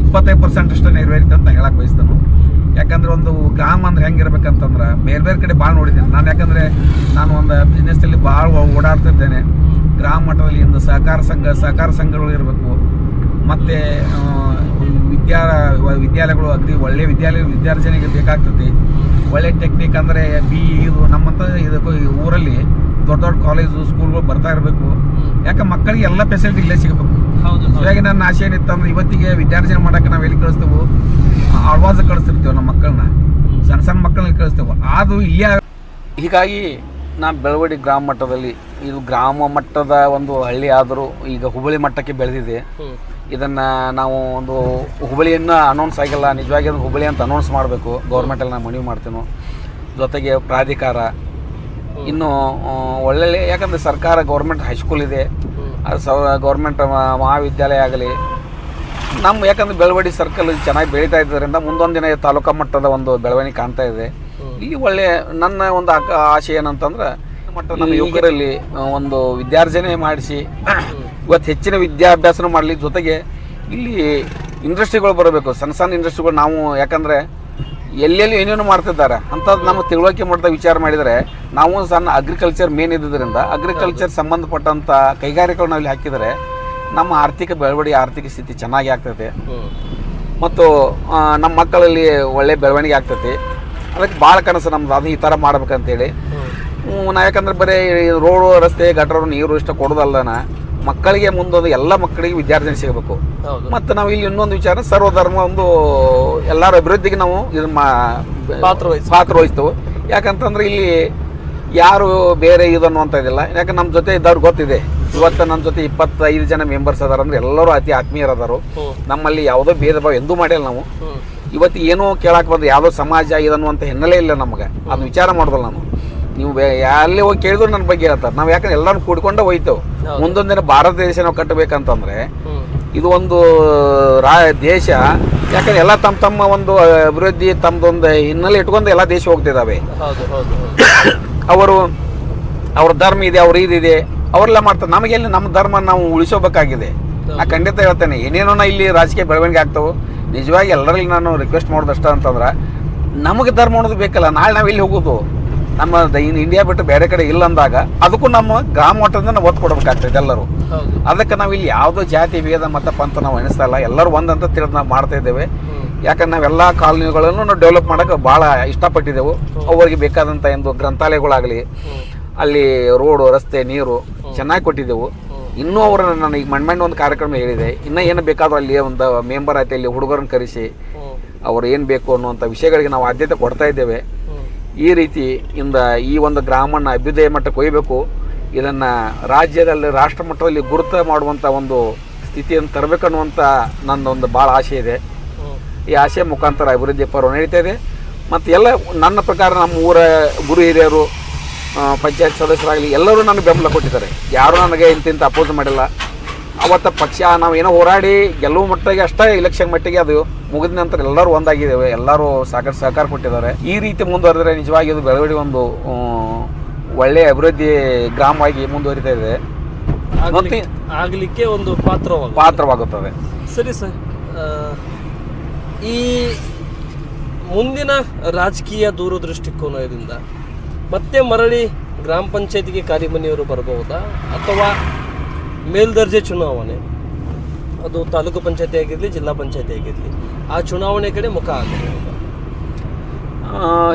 ಇಪ್ಪತ್ತೈದು ಪರ್ಸೆಂಟ್ ಅಷ್ಟೇ ನೆರವೇರಿತು ಅಂತ ಹೇಳಕ್ಕೆ ಬಯಸ್ತಾನು. ಯಾಕಂದ್ರೆ ಒಂದು ಗ್ರಾಮ ಅಂದ್ರೆ ಹೆಂಗಿರ್ಬೇಕಂತಂದ್ರೆ, ಬೇರೆ ಬೇರೆ ಕಡೆ ಭಾಳ ನೋಡಿದ್ದೇನೆ. ನಾನು ಯಾಕಂದರೆ, ನಾನು ಒಂದು ಬಿಸ್ನೆಸ್ಸಲ್ಲಿ ಭಾಳ ಓಡಾಡ್ತಿದ್ದೇನೆ. ಗ್ರಾಮ ಮಟ್ಟದಲ್ಲಿ ಒಂದು ಸಹಕಾರ ಸಂಘ ಸಹಕಾರ ಸಂಘಗಳು ಇರಬೇಕು. ಮತ್ತು ವಿದ್ಯಾ ವಿದ್ಯಾಲಯಗಳು ಅಗದಿ ಒಳ್ಳೆಯ ವಿದ್ಯಾಲಯ ವಿದ್ಯಾರ್ಜನೆಗೆ ಬೇಕಾಗ್ತದೆ. ಒಳ್ಳೆ ಟೆಕ್ನಿಕ್ ಅಂದರೆ ಬಿ ಇದು ನಮ್ಮಂಥ ಇದಕ್ಕೂ ಈ ಊರಲ್ಲಿ ದೊಡ್ಡ ದೊಡ್ಡ ಕಾಲೇಜು ಸ್ಕೂಲ್ಗಳು ಬರ್ತಾ ಇರಬೇಕು. ಯಾಕೆ ಮಕ್ಕಳಿಗೆ ಎಲ್ಲ ಫೆಸಿಲಿಟಿ ಇಲ್ಲೇ ಸಿಗಬೇಕು. ಹೌದು ಹಾಗಾಗಿ ಆಶೆ ಏನಿತ್ತು ಏನಿತ್ತಂದ್ರೆ ಇವತ್ತಿಗೆ ವಿದ್ಯಾರ್ಜನೆ ಮಾಡೋಕೆ ನಾವು ಎಲ್ಲಿ ಕಳಿಸ್ತೇವೆ ಆಳ್ವಾಜ ಕಳಿಸ್ತಿರ್ತೇವೆ ನಮ್ಮ ಮಕ್ಕಳನ್ನ. ಸಣ್ಣ ಸಣ್ಣ ಮಕ್ಕಳನ್ನ ಕಳಿಸ್ತೇವೆ. ಅದು ಇಲ್ಲೇ ಹೀಗಾಗಿ ನಾ ಬೆಳವಡಿ ಗ್ರಾಮ ಮಟ್ಟದಲ್ಲಿ, ಇದು ಗ್ರಾಮ ಮಟ್ಟದ ಒಂದು ಹಳ್ಳಿ ಆದರೂ ಈಗ ಹುಬ್ಬಳ್ಳಿ ಮಟ್ಟಕ್ಕೆ ಬೆಳೆದಿದೆ. ಇದನ್ನ ನಾವು ಒಂದು ಹುಬ್ಬಳ್ಳಿಯನ್ನು ಅನೌನ್ಸ್ ಆಗಿಲ್ಲ, ನಿಜವಾಗಿ ಅದನ್ನು ಹುಬ್ಬಳ್ಳಿ ಅಂತ ಅನೌನ್ಸ್ ಮಾಡಬೇಕು. ಗೌರ್ಮೆಂಟಲ್ಲಿ ನಾನು ಮನವಿ ಮಾಡ್ತೇನೆ. ಜೊತೆಗೆ ಪ್ರಾಧಿಕಾರ. ಇನ್ನು ಒಳ್ಳೊಳ್ಳೆ, ಯಾಕಂದರೆ ಸರ್ಕಾರ ಗೌರ್ಮೆಂಟ್ ಹೈಸ್ಕೂಲ್ ಇದೆ. ಅದು ಸೌ ಗೌರ್ಮೆಂಟ್ ಮಹಾವಿದ್ಯಾಲಯ ಆಗಲಿ. ನಮ್ಮ ಯಾಕಂದ್ರೆ ಬೆಳವಡಿ ಸರ್ಕಲ್ ಚೆನ್ನಾಗಿ ಬೆಳೀತಾ ಇದ್ದರಿಂದ ಮುಂದೊಂದು ದಿನ ತಾಲೂಕಾ ಮಟ್ಟದ ಒಂದು ಬೆಳವಣಿಗೆ ಕಾಣ್ತಾ ಇದೆ. ಇಲ್ಲಿ ಒಳ್ಳೆ ನನ್ನ ಒಂದು ಆಕ- ಆಸೆ ಏನಂತಂದ್ರೆ ಮಟ್ಟ ನಮ್ಮ ಯುವಕರಲ್ಲಿ ಒಂದು ವಿದ್ಯಾರ್ಜನೆ ಮಾಡಿಸಿ ಇವತ್ತು ಹೆಚ್ಚಿನ ವಿದ್ಯಾಭ್ಯಾಸನ ಮಾಡಲಿ. ಜೊತೆಗೆ ಇಲ್ಲಿ ಇಂಡಸ್ಟ್ರಿಗಳು ಬರಬೇಕು. ಸಣ್ಣ ಸಣ್ಣ ಇಂಡಸ್ಟ್ರಿಗಳು ನಾವು ಯಾಕಂದರೆ ಎಲ್ಲೆಲ್ಲಿ ಏನೇನು ಮಾಡ್ತಿದ್ದಾರೆ ಅಂಥದ್ದು ನಮ್ಮ ತಿಳುವಳಿಕೆ ಮಟ್ಟದ ವಿಚಾರ ಮಾಡಿದರೆ ನಾವು ಸಣ್ಣ ಅಗ್ರಿಕಲ್ಚರ್ ಮೇನ್ ಇದ್ದಿದ್ದರಿಂದ ಅಗ್ರಿಕಲ್ಚರ್ ಸಂಬಂಧಪಟ್ಟಂಥ ಕೈಗಾರಿಕೆಗಳನ್ನ ಇಲ್ಲಿ ಹಾಕಿದರೆ ನಮ್ಮ ಆರ್ಥಿಕ ಬೆಳವಣಿಗೆ ಆರ್ಥಿಕ ಸ್ಥಿತಿ ಚೆನ್ನಾಗಿ ಆಗ್ತೈತೆ. ಮತ್ತು ನಮ್ಮ ಮಕ್ಕಳಲ್ಲಿ ಒಳ್ಳೆ ಬೆಳವಣಿಗೆ ಆಗ್ತೈತಿ. ಅದಕ್ಕೆ ಭಾಳ ಕನಸು ನಮ್ದು. ಅದು ಈ ಥರ ಮಾಡ್ಬೇಕಂತೇಳಿ. ನಾ ಯಾಕಂದ್ರೆ ಬರೀ ರೋಡು ರಸ್ತೆ ಗಟರು ನೀರು ಇಷ್ಟ ಕೊಡೋದಲ್ಲನ ಮಕ್ಕಳಿಗೆ ಮುಂದೊಂದು ಎಲ್ಲ ಮಕ್ಕಳಿಗೆ ವಿದ್ಯಾರ್ಥಿನಿ ಸಿಗಬೇಕು. ಮತ್ತು ನಾವು ಇಲ್ಲಿ ಇನ್ನೊಂದು ವಿಚಾರ ಸರ್ವಧರ್ಮ ಒಂದು ಎಲ್ಲರ ಅಭಿವೃದ್ಧಿಗೆ ನಾವು ಇದು ಮಾ ಪಾತ್ರ ವಹಿಸ್ಬೇಕು. ವಹಿಸ್ತೇವೆ. ಯಾಕಂತಂದ್ರೆ ಇಲ್ಲಿ ಯಾರು ಬೇರೆ ಇದು ಅನ್ನುವಂಥ ಇದಿಲ್ಲ. ಯಾಕಂದ್ರೆ ನಮ್ಮ ಜೊತೆ ಇದ್ದವ್ರು ಗೊತ್ತಿದೆ. ಇವತ್ತು ನನ್ನ ಜೊತೆ ಇಪ್ಪತ್ತೈದು ಜನ ಮೆಂಬರ್ಸ್ ಅದಾರ ಅಂದ್ರೆ ಎಲ್ಲರೂ ಅತಿ ಆತ್ಮೀಯರದಾರು. ನಮ್ಮಲ್ಲಿ ಯಾವುದೋ ಭೇದ ಭಾವ ಎಂದೂ ಮಾಡಿಲ್ಲ ನಾವು. ಇವತ್ತು ಏನೋ ಕೇಳಕ್ಕೆ ಬಂದು ಯಾವುದೋ ಸಮಾಜ ಇದನ್ನುವಂಥ ಹಿನ್ನೆಲೆ ಇಲ್ಲ ನಮಗೆ. ಅದು ವಿಚಾರ ಮಾಡೋದಲ್ಲ ನಾನು. ನೀವು ಎಲ್ಲಿ ಹೋಗಿ ಕೇಳಿದ್ರು ನನ್ನ ಬಗ್ಗೆ ಹೇಳ್ತಾರೆ. ನಾವು ಯಾಕಂದ್ರೆ ಎಲ್ಲರೂ ಕೂಡ್ಕೊಂಡೇ ಹೋಯ್ತೇವೆ. ಮುಂದೊಂದು ದಿನ ಭಾರತ ದೇಶ ನಾವು ಕಟ್ಟಬೇಕಂತಂದ್ರೆ ಇದು ಒಂದು ರಾ ದೇಶ ಯಾಕಂದ್ರೆ ಎಲ್ಲ ತಮ್ಮ ತಮ್ಮ ಒಂದು ಅಭಿವೃದ್ಧಿ ತಮ್ಮದೊಂದು ಹಿನ್ನೆಲೆ ಇಟ್ಕೊಂಡು ಎಲ್ಲ ದೇಶ ಹೋಗ್ತಿದ್ದಾವೆ ಅವರು ಅವ್ರ ಧರ್ಮ ಇದೆ ಅವ್ರ ಇದಿದೆ ಅವರೆಲ್ಲ ಮಾಡ್ತಾರೆ. ನಮಗೆಲ್ಲಿ ನಮ್ಮ ಧರ್ಮ ನಾವು ಉಳಿಸೋಬೇಕಾಗಿದೆ. ನಾ ಖಂಡಿತ ಹೇಳ್ತೇನೆ ಏನೇನೋ ಇಲ್ಲಿ ರಾಜಕೀಯ ಬೆಳವಣಿಗೆ ಆಗ್ತಾವೆ. ನಿಜವಾಗಿ ಎಲ್ಲರಲ್ಲಿ ನಾನು ರಿಕ್ವೆಸ್ಟ್ ಮಾಡೋದಷ್ಟ ಅಂತಂದ್ರೆ ನಮಗೆ ಧರ್ಮ ಅನ್ನೋದು ಬೇಕಲ್ಲ ನಾಳೆ ನಾವು ಇಲ್ಲಿ ಹೋಗೋದು? ನಮ್ಮ ಇಂಡಿಯಾ ಬಿಟ್ಟು ಬೇರೆ ಕಡೆ ಇಲ್ಲ ಅಂದಾಗ ಅದಕ್ಕೂ ನಮ್ಮ ಗ್ರಾಮ ಮಟ್ಟದಿಂದ ನಾವು ಒತ್ತು ಕೊಡ್ಬೇಕಾಗ್ತದೆ ಎಲ್ಲರೂ ಅದಕ್ಕೆ ನಾವು ಇಲ್ಲಿ ಯಾವುದೋ ಜಾತಿ ಭೇದ ಮತ ಪಂಥ ನಾವು ಎಣಿಸ್ತಾ ಇಲ್ಲ. ಎಲ್ಲರೂ ಒಂದಂತ ತಿಳಿದು ನಾವು ಮಾಡ್ತಾ ಇದ್ದೇವೆ. ಯಾಕಂದ್ರೆ ನಾವೆಲ್ಲ ಕಾಲೋನಿಗಳನ್ನು ನಾವು ಡೆವಲಪ್ ಮಾಡೋಕೆ ಭಾಳ ಇಷ್ಟಪಟ್ಟಿದ್ದೆವು. ಅವರಿಗೆ ಬೇಕಾದಂಥ ಒಂದು ಗ್ರಂಥಾಲಯಗಳಾಗಲಿ ಅಲ್ಲಿ ರೋಡು ರಸ್ತೆ ನೀರು ಚೆನ್ನಾಗಿ ಕೊಟ್ಟಿದ್ದೆವು. ಇನ್ನೂ ಅವರು ನಾನು ಈಗ ಮಣ್ಮಣ್ಣ ಒಂದು ಕಾರ್ಯಕ್ರಮ ಹೇಳಿದೆ. ಇನ್ನೂ ಏನು ಬೇಕಾದ್ರೂ ಅಲ್ಲಿ ಒಂದು ಮೆಂಬರ್ ಆಯ್ತು ಅಲ್ಲಿ ಹುಡುಗರನ್ನ ಕರೆಸಿ. ಅವ್ರು ಏನು ಬೇಕು ಅನ್ನುವಂಥ ವಿಷಯಗಳಿಗೆ ನಾವು ಆದ್ಯತೆ ಕೊಡ್ತಾ ಇದ್ದೇವೆ. ಈ ರೀತಿ ಇಂದ ಈ ಒಂದು ಗ್ರಾಮನ ಅಭ್ಯುದಯ ಮಟ್ಟಕ್ಕೆ ಒಯ್ಯಬೇಕು. ಇದನ್ನು ರಾಜ್ಯದಲ್ಲಿ ರಾಷ್ಟ್ರ ಮಟ್ಟದಲ್ಲಿ ಗುರುತ ಮಾಡುವಂಥ ಒಂದು ಸ್ಥಿತಿಯನ್ನು ತರಬೇಕನ್ನುವಂಥ ನನ್ನೊಂದು ಭಾಳ ಆಸೆ ಇದೆ. ಈ ಆಸೆ ಮುಖಾಂತರ ಅಭಿವೃದ್ಧಿ ಪರ್ವ ನಡೀತಾ ಇದೆ. ಮತ್ತು ಎಲ್ಲ ನನ್ನ ಪ್ರಕಾರ ನಮ್ಮ ಊರ ಗುರು ಹಿರಿಯರು ಪಂಚಾಯತ್ ಸದಸ್ಯರಾಗಲಿ ಎಲ್ಲರೂ ನನಗೆ ಬೆಂಬಲ ಕೊಟ್ಟಿದ್ದಾರೆ. ಯಾರೂ ನನಗೆ ಇಂತಿಂತ ಅಪೋಸ್ ಮಾಡಿಲ್ಲ. ಅವತ್ತು ಪಕ್ಷ ನಾವು ಏನೋ ಹೋರಾಡಿ ಗೆಲ್ಲುವ ಮಟ್ಟಿಗೆ ಅಷ್ಟೇ ಇಲೆಕ್ಷನ್ ಮಟ್ಟಿಗೆ ಅದು ಮುಗಿದ ನಂತರ ಎಲ್ಲರೂ ಒಂದಾಗಿದ್ದೇವೆ. ಎಲ್ಲರೂ ಸಾಕಷ್ಟು ಸಹಕಾರ ಕೊಟ್ಟಿದ್ದಾರೆ. ಈ ರೀತಿ ಮುಂದುವರೆದರೆ ನಿಜವಾಗಿ ಇದು ಬೆಳವಣಿಗೆ ಒಂದು ಒಳ್ಳೆಯ ಅಭಿವೃದ್ಧಿ ಗ್ರಾಮವಾಗಿ ಮುಂದುವರಿತಾ ಇದೆ. ಆಗ್ಲಿಕ್ಕೆ ಒಂದು ಪಾತ್ರ ಪಾತ್ರವಾಗುತ್ತದೆ. ಸರಿ ಸರ್. ಈ ಮುಂದಿನ ರಾಜಕೀಯ ದೂರದೃಷ್ಟಿಕೋನದಿಂದ ಮತ್ತೆ ಮರಳಿ ಗ್ರಾಮ ಪಂಚಾಯತಿಗೆ ಕಾರ್ಯಮನೆಯವರು ಬರಬಹುದಾ? ಅಥವಾ ಮೇಲ್ದರ್ಜೆ ಚುನಾವಣೆ? ಅದು ತಾಲೂಕು ಪಂಚಾಯತಿ ಆಗಿರಲಿ, ಜಿಲ್ಲಾ ಪಂಚಾಯತಿ ಆಗಿರಲಿ, ಆ ಚುನಾವಣೆ ಕಡೆ ಮುಖ ಆಗಬಹುದು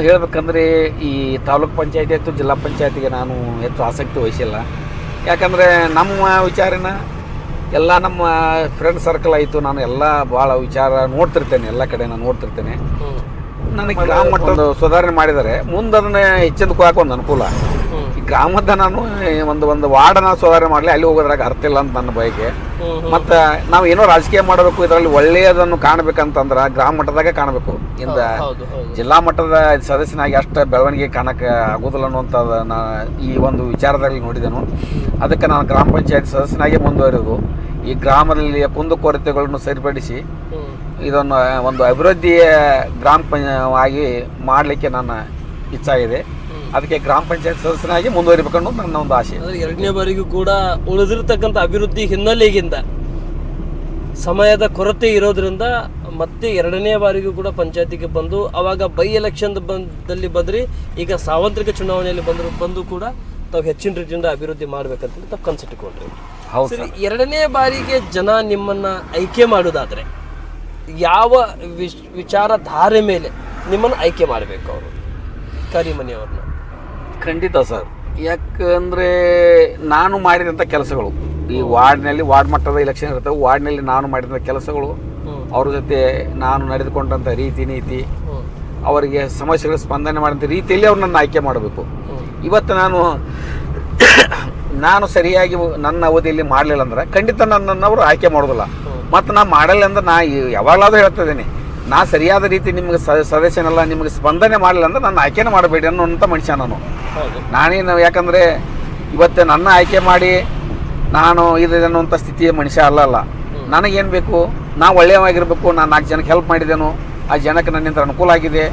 ಹೇಳ್ಬೇಕಂದ್ರೆ ಈ ತಾಲೂಕು ಪಂಚಾಯತಿ ಅಥವಾ ಜಿಲ್ಲಾ ಪಂಚಾಯತಿಗೆ ನಾನು ಹೆಚ್ಚು ಆಸಕ್ತಿ ವಹಿಸಿಲ್ಲ. ಯಾಕಂದರೆ ನಮ್ಮ ವಿಚಾರನ ಎಲ್ಲ ನಮ್ಮ ಫ್ರೆಂಡ್ ಸರ್ಕಲ್ ಆಯಿತು. ನಾನು ಎಲ್ಲ ಭಾಳ ವಿಚಾರ ನೋಡ್ತಿರ್ತೇನೆ, ಎಲ್ಲ ಕಡೆ ನಾನು ನೋಡ್ತಿರ್ತೇನೆ. ನನಗೆ ಗ್ರಾಮ ಮಟ್ಟದ ಸುಧಾರಣೆ ಮಾಡಿದರೆ ಮುಂದೆ ಅದನ್ನ ಹಾಕೋ ಒಂದು ಅನುಕೂಲ. ಈ ಗ್ರಾಮದ ನಾನು ಒಂದು ಒಂದು ವಾರ್ಡನ ಸುಧಾರಣೆ ಮಾಡಲಿ ಅಲ್ಲಿ ಹೋಗೋದ್ರಾಗ ಅರ್ಥ ಇಲ್ಲ ಅಂತ ನನ್ನ ಬಯಕೆ. ಮತ್ತು ನಾವು ಏನೋ ರಾಜಕೀಯ ಮಾಡಬೇಕು ಇದರಲ್ಲಿ ಒಳ್ಳೆಯದನ್ನು ಕಾಣಬೇಕಂತಂದ್ರೆ ಗ್ರಾಮ ಮಟ್ಟದಾಗೆ ಕಾಣಬೇಕು. ಇಂದ ಜಿಲ್ಲಾ ಮಟ್ಟದ ಸದಸ್ಯನಾಗಿ ಅಷ್ಟು ಬೆಳವಣಿಗೆ ಕಾಣಕ್ಕೆ ಆಗೋದಿಲ್ಲ ಅನ್ನುವಂಥದ್ದು ನಾ ಈ ಒಂದು ವಿಚಾರದಲ್ಲಿ ನೋಡಿದೆನು. ಅದಕ್ಕೆ ನಾನು ಗ್ರಾಮ ಪಂಚಾಯತ್ ಸದಸ್ಯನಾಗಿ ಮುಂದುವರೆದು ಈ ಗ್ರಾಮದಲ್ಲಿ ಕುಂದುಕೊರತೆಗಳನ್ನು ಸರಿಪಡಿಸಿ ಇದನ್ನು ಒಂದು ಅಭಿವೃದ್ಧಿಯ ಗ್ರಾಮ ಆಗಿ ಮಾಡಲಿಕ್ಕೆ ನನ್ನ ಇಚ್ಛಾಗಿದೆ ಅದಕ್ಕೆ ಗ್ರಾಮ ಪಂಚಾಯತ್ ಸದಸ್ಯನಾಗಿ ಮುಂದುವರಿಬೇಕು ಅನ್ನೋದು ನನ್ನ ಒಂದು ಆಶೆ ಅಂದ್ರೆ ಎರಡನೇ ಬಾರಿಗೂ ಕೂಡ ಉಳಿದಿರತಕ್ಕಂಥ ಅಭಿವೃದ್ಧಿ ಹಿನ್ನೆಲೆಗಿಂತ ಸಮಯದ ಕೊರತೆ ಇರೋದ್ರಿಂದ ಮತ್ತೆ ಎರಡನೇ ಬಾರಿಗೂ ಕೂಡ ಪಂಚಾಯತಿಗೆ ಬಂದು ಅವಾಗ ಬೈ ಎಲೆಕ್ಷನ್ ಬಂದಲ್ಲಿ ಬಂದ್ರಿ ಈಗ ಸಾರ್ವತ್ರಿಕ ಚುನಾವಣೆಯಲ್ಲಿ ಬಂದ್ರು ಬಂದು ಕೂಡ ತಾವು ಹೆಚ್ಚಿನ ರೀತಿಯಿಂದ ಅಭಿವೃದ್ಧಿ ಮಾಡ್ಬೇಕಂತ ತಾವು ಹೌದು ಎರಡನೇ ಬಾರಿಗೆ ಜನ ನಿಮ್ಮನ್ನ ಆಯ್ಕೆ ಮಾಡೋದಾದ್ರೆ ಯಾವ ವಿಶ್ ವಿಚಾರಧಾರೆ ಮೇಲೆ ನಿಮ್ಮನ್ನು ಆಯ್ಕೆ ಮಾಡಬೇಕು ಅವರು? ಕರಿಮನೆಯವ್ರನ್ನ. ಖಂಡಿತ ಸರ್. ಯಾಕಂದರೆ ನಾನು ಮಾಡಿದಂಥ ಕೆಲಸಗಳು ಈ ವಾರ್ಡ್ನಲ್ಲಿ ವಾರ್ಡ್ ಮಟ್ಟದ ಇಲೆಕ್ಷನ್ ಇರ್ತವೆ ವಾರ್ಡ್ನಲ್ಲಿ ನಾನು ಮಾಡಿದಂಥ ಕೆಲಸಗಳು ಅವ್ರ ಜೊತೆ ನಾನು ನಡೆದುಕೊಂಡಂಥ ರೀತಿ ನೀತಿ ಅವರಿಗೆ ಸಮಸ್ಯೆಗಳ ಸ್ಪಂದನೆ ಮಾಡಿದಂಥ ರೀತಿಯಲ್ಲಿ ಅವ್ರನ್ನ ಆಯ್ಕೆ ಮಾಡಬೇಕು. ಇವತ್ತು ನಾನು ನಾನು ಸರಿಯಾಗಿ ನನ್ನ ಅವಧಿಯಲ್ಲಿ ಮಾಡಲಿಲ್ಲ ಅಂದ್ರೆ ಖಂಡಿತ ನನ್ನನ್ನು ಅವರು ಆಯ್ಕೆ ಮಾಡೋದಿಲ್ಲ. ಮತ್ತು ನಾ ಮಾಡಲ್ಲ ಅಂದ್ರೆ ನಾ ಯಾವಾಗಲಾದ್ರೂ ಹೇಳ್ತಾ ಇದ್ದೀನಿ ನಾ ಸರಿಯಾದ ರೀತಿ ನಿಮಗೆ ಸದಸ್ಯನಲ್ಲ ನಿಮಗೆ ಸ್ಪಂದನೆ ಮಾಡಲಿಲ್ಲ ಅಂದ್ರೆ ನನ್ನ ಆಯ್ಕೆನೇ ಮಾಡಬೇಡಿ ಅನ್ನೋಂಥ ಮನುಷ್ಯ ನಾನು. ನಾನೇನು ಯಾಕಂದರೆ ಇವತ್ತು ನನ್ನ ಆಯ್ಕೆ ಮಾಡಿ ನಾನು ಇದು ಅನ್ನುವಂಥ ಸ್ಥಿತಿಯ ಮನುಷ್ಯ ಅಲ್ಲಲ್ಲ ನನಗೇನು ಬೇಕು? ನಾ ಒಳ್ಳೆಯವಾಗಿರಬೇಕು ನಾನು ನಾಲ್ಕು ಜನಕ್ಕೆ ಹೆಲ್ಪ್ ಮಾಡಿದೆನು ಆ ಜನಕ್ಕೆ ನನ್ನಿಂದ ಅನುಕೂಲ ಆಗಿದೆ.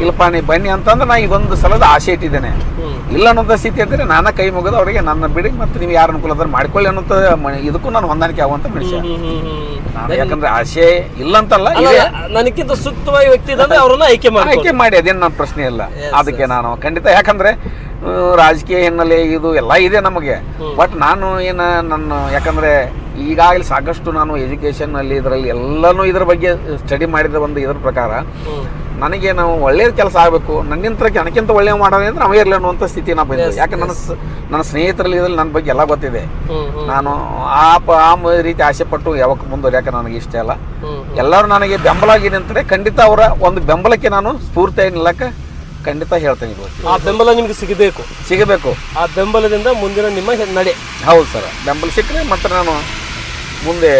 ಇಲ್ಲಪ್ಪ ನೀ ಬನ್ನಿ ಅಂತಂದ್ರೆ ನಾ ಇದೊಂದು ಸಲದ ಆಸೆ ಇಟ್ಟಿದ್ದೇನೆ. ಇಲ್ಲ ಅನ್ನೋಂಥ ಸ್ಥಿತಿ ಅಂದರೆ ನಾನು ಕೈ ಮುಗಿದು ಅವರಿಗೆ ನನ್ನ ಬಿಡಿ ಮತ್ತು ನೀವು ಯಾರು ಅನುಕೂಲ ಅದ್ರ ಮಾಡ್ಕೊಳ್ಳಿ ಅನ್ನೋಂಥ ಇದಕ್ಕೂ ನಾನು ಹೊಂದಾಣಿಕೆ ಆಗುವಂಥ ಮನುಷ್ಯ. ಯಾಕಂದ್ರೆ ಆಸೆ ಇಲ್ಲ ಅಂತಲ್ಲ ಅಲ್ಲ, ಇದೆ. ನನಗಿಂತ ಸೂಕ್ತವಾಗಿ ವ್ಯಕ್ತಿ ಇದ್ರೆ ಅವ್ರನ್ನ ಆಯ್ಕೆ ಮಾಡಿ ಆಯ್ಕೆ ಮಾಡಿ ಅದೇನು ನನ್ನ ಪ್ರಶ್ನೆ ಇಲ್ಲ. ಅದಕ್ಕೆ ನಾನು ಖಂಡಿತ ಯಾಕಂದ್ರೆ ರಾಜಕೀಯ ಹಿನ್ನೆಲೆ ಇದು ಎಲ್ಲ ಇದೆ ನಮಗೆ. ಬಟ್ ನಾನು ಏನು ನನ್ನ ಯಾಕಂದ್ರೆ ಈಗಾಗಲೇ ಸಾಕಷ್ಟು ನಾನು ಎಜುಕೇಶನ್ ಅಲ್ಲಿ ಇದರಲ್ಲಿ ಎಲ್ಲನೂ ಇದ್ರ ಬಗ್ಗೆ ಸ್ಟಡಿ ಮಾಡಿದ ಒಂದು ಇದ್ರ ಪ್ರಕಾರ ನನಗೆ ನಾವು ಒಳ್ಳೆಯ ಕೆಲಸ ಆಗಬೇಕು ನನ್ನಿಂತ ನನಗಿಂತ ಒಳ್ಳೆಯ ಮಾಡೋದೇ ಅಂದ್ರೆ ನಾವೇ ಇರಲಿ ಅನ್ನುವಂಥ ಸ್ಥಿತಿ ನಾ ಬಂದಿದೆ ಯಾಕೆ ನನ್ನ ನನ್ನ ಸ್ನೇಹಿತರಲ್ಲಿ ಇದ್ರಲ್ಲಿ ನನ್ನ ಬಗ್ಗೆ ಎಲ್ಲ ಗೊತ್ತಿದೆ. ನಾನು ಆ ಆ ರೀತಿ ಆಸೆ ಪಟ್ಟು ಯಾವಾಗ ಮುಂದುವರಿಯಾಕೆ ನನಗೆ ಇಷ್ಟ ಇಲ್ಲ. ಎಲ್ಲರೂ ನನಗೆ ಬೆಂಬಲ ಆಗಿ ನಿಂತರೆ ಖಂಡಿತ ಅವರ ಒಂದು ಬೆಂಬಲಕ್ಕೆ ನಾನು ಸ್ಫೂರ್ತಿಯಾಗಿ ನಿಲ್ಲಕ್ಕೆ ಖಂಡಿತ ಹೇಳ್ತೇನೆ ಇವತ್ತು ಆ ಬೆಂಬಲ ನಿಮ್ಗೆ ಸಿಗಬೇಕು. ಸಿಗಬೇಕು. ಆ ಬೆಂಬಲದಿಂದ ಮುಂದಿನ ನಿಮ್ಮ ನಡೆ. ಹೌದು ಸರ್. ಬೆಂಬಲ ಸಿಕ್ಕರೆ ಮತ್ತೆ ನಾನು ಮುಂದೆ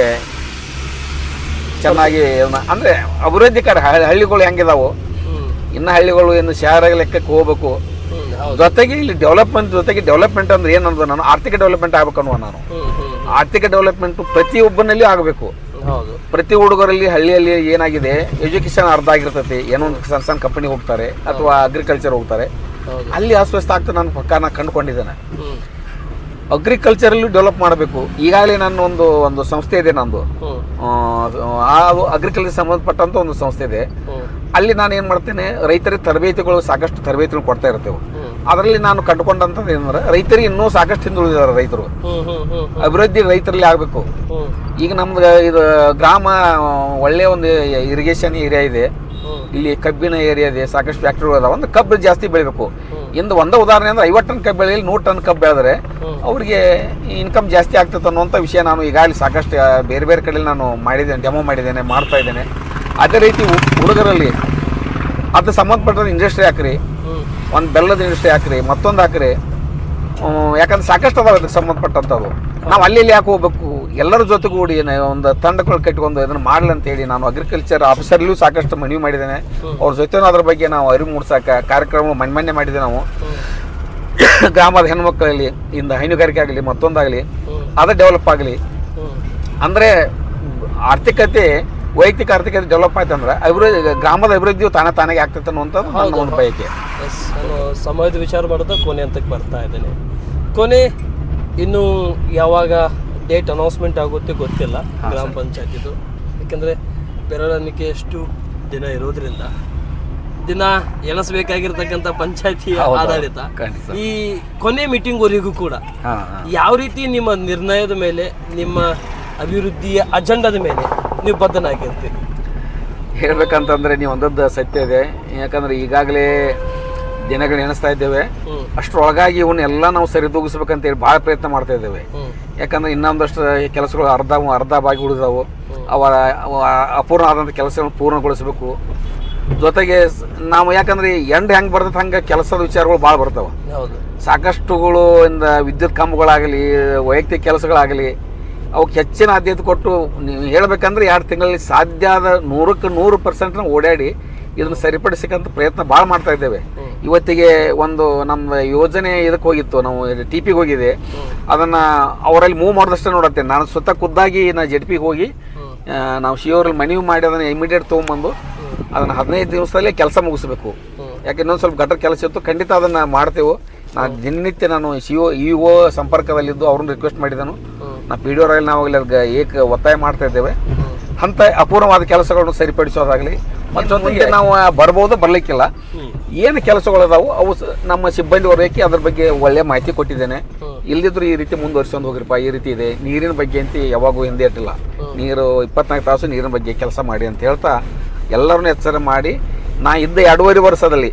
ಚೆನ್ನಾಗಿ ಅಂದರೆ ಅಭಿವೃದ್ಧಿ ಕಡೆ ಹಳ್ಳಿ- ಹಳ್ಳಿಗಳು ಹೆಂಗಿದಾವು? ಇನ್ನು ಹಳ್ಳಿಗಳು ಏನು ಶಹರ ಲೆಕ್ಕಕ್ಕೆ ಹೋಗ್ಬೇಕು. ಜೊತೆಗೆ ಇಲ್ಲಿ ಡೆವಲಪ್ಮೆಂಟ್ ಜೊತೆಗೆ ಡೆವಲಪ್ಮೆಂಟ್ ಅಂದ್ರೆ ಏನಂದ್ರೆ ನಾನು ಆರ್ಥಿಕ ಡೆವಲಪ್ಮೆಂಟ್ ಆಗ್ಬೇಕು ಅನ್ನುವ ನಾನು ಆರ್ಥಿಕ ಡೆವಲಪ್ಮೆಂಟ್ ಪ್ರತಿಯೊಬ್ಬನಲ್ಲಿ ಆಗಬೇಕು. ಹೌದು. ಪ್ರತಿ ಹುಡುಗರಲ್ಲಿ ಹಳ್ಳಿಯಲ್ಲಿ ಏನಾಗಿದೆ? ಎಜುಕೇಶನ್ ಅರ್ಧ ಆಗಿರ್ತೈತಿ. ಏನೋ ಒಂದು ಸಣ್ಣ ಸಣ್ಣ ಕಂಪನಿ ಹೋಗ್ತಾರೆ ಅಥವಾ ಅಗ್ರಿಕಲ್ಚರ್ ಹೋಗ್ತಾರೆ. ಅಲ್ಲಿ ಅಸ್ವಸ್ಥ ಆಗ್ತದೆ ನಾನು ಪಕ್ಕ ನಾನು ಕಂಡುಕೊಂಡಿದ್ದೇನೆ. ಅಗ್ರಿಕಲ್ಚರಲ್ಲೂ ಡೆವಲಪ್ ಮಾಡಬೇಕು. ಈಗಾಗಲೇ ನನ್ನ ಒಂದು ಒಂದು ಸಂಸ್ಥೆ ಇದೆ ನಂದು. ಆ ಅಗ್ರಿಕಲ್ಚರ್ ಸಂಬಂಧಪಟ್ಟಂತ ಒಂದು ಸಂಸ್ಥೆ ಇದೆ. ಅಲ್ಲಿ ನಾನು ಏನು ಮಾಡ್ತೇನೆ ರೈತರಿಗೆ ತರಬೇತಿಗಳು ಸಾಕಷ್ಟು ತರಬೇತಿಗಳು ಕೊಡ್ತಾ ಇರ್ತೇವೆ. ಅದರಲ್ಲಿ ನಾನು ಕಂಡುಕೊಂಡಂಥದ್ದು ಏನಂದ್ರೆ ರೈತರಿಗೆ ಇನ್ನೂ ಸಾಕಷ್ಟು ಹಿಂದುಳಿದಾರೆ ರೈತರು. ಅಭಿವೃದ್ಧಿ ರೈತರಲ್ಲಿ ಆಗಬೇಕು. ಈಗ ನಮ್ದು ಇದು ಗ್ರಾಮ ಒಳ್ಳೆಯ ಒಂದು ಇರಿಗೇಷನ್ ಏರಿಯಾ ಇದೆ. ಇಲ್ಲಿ ಕಬ್ಬಿನ ಏರಿಯಾ ಇದೆ ಸಾಕಷ್ಟು ಫ್ಯಾಕ್ಟ್ರಿಗಳು ಅದಾವ ಒಂದು ಕಬ್ಬು ಜಾಸ್ತಿ ಬೆಳಿಬೇಕು. ಇಂದು ಒಂದೇ ಉದಾಹರಣೆ ಅಂದ್ರೆ ಐವತ್ತು ಟನ್ ಕಬ್ಬು ಬೆಳೆಯಲ್ಲಿ ನೂರು ಟನ್ ಕಬ್ಬು ಬೆಳೆದ್ರೆ ಅವರಿಗೆ ಇನ್ಕಮ್ ಜಾಸ್ತಿ ಆಗ್ತದೆ ಅನ್ನುವಂಥ ವಿಷಯ ನಾನು ಈಗಾಗಲೇ ಸಾಕಷ್ಟು ಬೇರೆ ಬೇರೆ ಕಡೆಯಲ್ಲಿ ನಾನು ಮಾಡಿದ್ದೇನೆ ಡೆಮೋ ಮಾಡಿದ್ದೇನೆ ಮಾಡ್ತಾ ಇದ್ದೇನೆ. ಅದೇ ರೀತಿ ಹುಡುಗರಲ್ಲಿ ಅದು ಸಂಬಂಧಪಟ್ಟ ಇಂಡಸ್ಟ್ರಿ ಹಾಕ್ರಿ ಒಂದು ಬೆಲ್ಲದ ಇಂಡಸ್ಟ್ರಿ ಹಾಕ್ರಿ ಮತ್ತೊಂದು ಹಾಕ್ರಿ. ಯಾಕಂದ್ರೆ ಸಾಕಷ್ಟು ಅದಾವ ಅದಕ್ಕೆ ಸಂಬಂಧಪಟ್ಟಂಥದ್ದು ನಾವು ಅಲ್ಲಿ ಇಲ್ಲಿ ಯಾಕೆ ಹೋಗ್ಬೇಕು? ಎಲ್ಲರ ಜೊತೆಗೂಡಿ ಒಂದು ತಂಡಗಳು ಕಟ್ಕೊಂಡು ಇದನ್ನು ಮಾಡಲಿ ಅಂತೇಳಿ ನಾನು ಅಗ್ರಿಕಲ್ಚರ್ ಆಫೀಸರ್ಲೂ ಸಾಕಷ್ಟು ಮನವಿ ಮಾಡಿದ್ದೇನೆ. ಅವ್ರ ಜೊತೆನೂ ಅದ್ರ ಬಗ್ಗೆ ನಾವು ಅರಿವು ಮೂಡ್ಸಕ್ಕೆ ಕಾರ್ಯಕ್ರಮ ಮನೆ ಮೊನ್ನೆ ಮಾಡಿದ್ದೆ ನಾವು. ಗ್ರಾಮದ ಹೆಣ್ಮಕ್ಳಲ್ಲಿ ಇಂದ ಹೈನುಗಾರಿಕೆ ಆಗಲಿ ಮತ್ತೊಂದಾಗಲಿ. ಅದು ಡೆವಲಪ್ ಆಗಲಿ. ಅಂದರೆ ಆರ್ಥಿಕತೆ ವೈಯಕ್ತಿಕ ಆರ್ಥಿಕತೆ ಡೆವಲಪ್ ಆಯ್ತು ಅಂದ್ರೆ ಅಭಿವೃದ್ಧಿ ಗ್ರಾಮದ ಅಭಿವೃದ್ಧಿಯು ತಾನೇ ತಾನಾಗೆ ಆಗ್ತೈತೆ ಅನ್ನುವಂಥದ್ದು ನನ್ನ ಒಂದು ಬಯಕೆ. ಸಮಯದ ವಿಚಾರ ಮಾಡೋದು ಕೊನೆ ಅಂತ ಬರ್ತಾ ಇದ್ದೇನೆ. ಕೊನೆ ಇನ್ನು ಯಾವಾಗ ಡೇಟ್ ಅನೌನ್ಸ್ಮೆಂಟ್ ಆಗುತ್ತೆ ಗೊತ್ತಿಲ್ಲ ಗ್ರಾಮ ಪಂಚಾಯತಿದು. ಬೆರಳಿಕೆ ಬೆರಳೆಣಿಕೆಯಷ್ಟು ದಿನ ಇರೋದ್ರಿಂದ ದಿನ ಎಣಸಬೇಕಾಗಿರ್ತಕ್ಕಂಥ ಪಂಚಾಯತಿ ಆಧಾರಿತ ಆಡಳಿತ. ಈ ಕೊನೆ ಮೀಟಿಂಗ್ವರೆಗೂ ಕೂಡ ಯಾವ ರೀತಿ ನಿಮ್ಮ ನಿರ್ಣಯದ ಮೇಲೆ ನಿಮ್ಮ ಅಭಿವೃದ್ಧಿಯ ಅಜೆಂಡದ ಮೇಲೆ ನೀವು ಬದ್ಧನಾಗಿರ್ತೀರಿ? ಹೇಳ್ಬೇಕಂತಂದ್ರೆ ನೀವು ಒಂದದ್ದು ಸತ್ಯ ಇದೆ. ಯಾಕಂದ್ರೆ ಈಗಾಗಲೇ ದಿನಗಳು ಎಣಿಸ್ತಾ ಇದ್ದೇವೆ. ಅಷ್ಟರೊಳಗಾಗಿ ಇವನ್ನೆಲ್ಲ ನಾವು ಸರಿದೂಗಿಸ್ಬೇಕಂತೇಳಿ ಭಾಳ ಪ್ರಯತ್ನ ಮಾಡ್ತಾ ಇದ್ದೇವೆ. ಯಾಕಂದ್ರೆ ಇನ್ನೊಂದಷ್ಟು ಕೆಲಸಗಳು ಅರ್ಧ ಅರ್ಧ ಬಾಗಿ ಉಳಿದಾವು ಅವ ಅಪೂರ್ಣ ಆದಂಥ ಕೆಲಸಗಳನ್ನು ಪೂರ್ಣಗೊಳಿಸಬೇಕು. ಜೊತೆಗೆ ನಾವು ಯಾಕಂದ್ರೆ ಎಂಡ್ ಹೆಂಗೆ ಬರ್ತದೆ ಹಂಗೆ ಕೆಲಸದ ವಿಚಾರಗಳು ಭಾಳ ಬರ್ತಾವೆ. ಸಾಕಷ್ಟುಗಳು ಇಂದ ವಿದ್ಯುತ್ ಕಂಬಗಳಾಗಲಿ ವೈಯಕ್ತಿಕ ಕೆಲಸಗಳಾಗಲಿ ಅವಕ್ಕೆ ಹೆಚ್ಚಿನ ಆದ್ಯತೆ ಕೊಟ್ಟು ನೀವು ಹೇಳಬೇಕಂದ್ರೆ ಎರಡು ತಿಂಗಳಲ್ಲಿ ಸಾಧ್ಯ ಆದ ನೂರಕ್ಕೆ ನೂರು ಪರ್ಸೆಂಟ್ನ ಓಡಾಡಿ ಇದನ್ನು ಸರಿಪಡಿಸಕ್ಕಂಥ ಪ್ರಯತ್ನ ಭಾಳ ಮಾಡ್ತಾ ಇದ್ದೇವೆ. ಇವತ್ತಿಗೆ ಒಂದು ನಮ್ಮ ಯೋಜನೆ ಇದಕ್ಕೆ ಹೋಗಿತ್ತು, ನಾವು ಟಿ ಪಿಗೆ ಹೋಗಿದೆ ಅದನ್ನು ಅವರಲ್ಲಿ ಮೂವ್ ಮಾಡಿದಷ್ಟೇ ನೋಡತ್ತೆ ನಾನು ಸ್ವತಃ ಖುದ್ದಾಗಿ ನಾ ಜೆಡ್ ಪಿಗೆ ಹೋಗಿ ನಾವು ಸಿ ಅವ್ರಲ್ಲಿ ಮನವಿ ಮಾಡಿ ಅದನ್ನು ಇಮಿಡಿಯೇಟ್ ತೊಗೊಂಬಂದು ಅದನ್ನು ಹದಿನೈದು ದಿವಸದಲ್ಲೇ ಕೆಲಸ ಮುಗಿಸ್ಬೇಕು ಯಾಕೆ ಇನ್ನೊಂದು ಸ್ವಲ್ಪ ಗಟ್ಟರ ಕೆಲಸ ಇತ್ತು, ಖಂಡಿತ ಅದನ್ನು ಮಾಡ್ತೇವೆ ನಾನು ದಿನನಿತ್ಯ ನಾನು ಸಿ ಒ ಇ ಒ ಸಂಪರ್ಕದಲ್ಲಿದ್ದು ಅವ್ರನ್ನ ರಿಕ್ವೆಸ್ಟ್ ಮಾಡಿದನು. ನಾ ಪಿ ಡಿ ಅವರಲ್ಲಿ ನಾವು ಅಲ್ಲಿ ಅದ್ಕೆ ಏಕ ಒತ್ತಾಯ ಮಾಡ್ತಾ ಇದ್ದೇವೆ. ಅಂಥ ಅಪೂರ್ಣವಾದ ಕೆಲಸಗಳನ್ನು ಸರಿಪಡಿಸೋದಾಗಲಿ ಜೊತೆಗೆ ನಾವು ಬರ್ಬೋದು, ಬರ್ಲಿಕ್ಕಿಲ್ಲ. ಏನು ಕೆಲಸಗಳದಾವು, ಅವು ನಮ್ಮ ಸಿಬ್ಬಂದಿ ವರ್ಗಕ್ಕೆ ಅದ್ರ ಬಗ್ಗೆ ಒಳ್ಳೆ ಮಾಹಿತಿ ಕೊಟ್ಟಿದ್ದೇನೆ. ಇಲ್ಲದಿದ್ರು ಈ ರೀತಿ ಮುಂದುವರಿಸ್ಕೊಂಡು ಹೋಗ್ರಿಪ್ಪ, ಈ ರೀತಿ ಇದೆ. ನೀರಿನ ಬಗ್ಗೆ ಅಂತ ಯಾವಾಗೂ ಹಿಂದೆ ಇಟ್ಟಿಲ್ಲ. ನೀರು ಇಪ್ಪತ್ನಾಲ್ಕು ತಾಸು ನೀರಿನ ಬಗ್ಗೆ ಕೆಲಸ ಮಾಡಿ ಅಂತ ಹೇಳ್ತಾ ಎಲ್ಲರನ್ನ ಎಚ್ಚರ ಮಾಡಿ, ನಾ ಇದ್ದ ಎರಡೂವರೆ ವರ್ಷದಲ್ಲಿ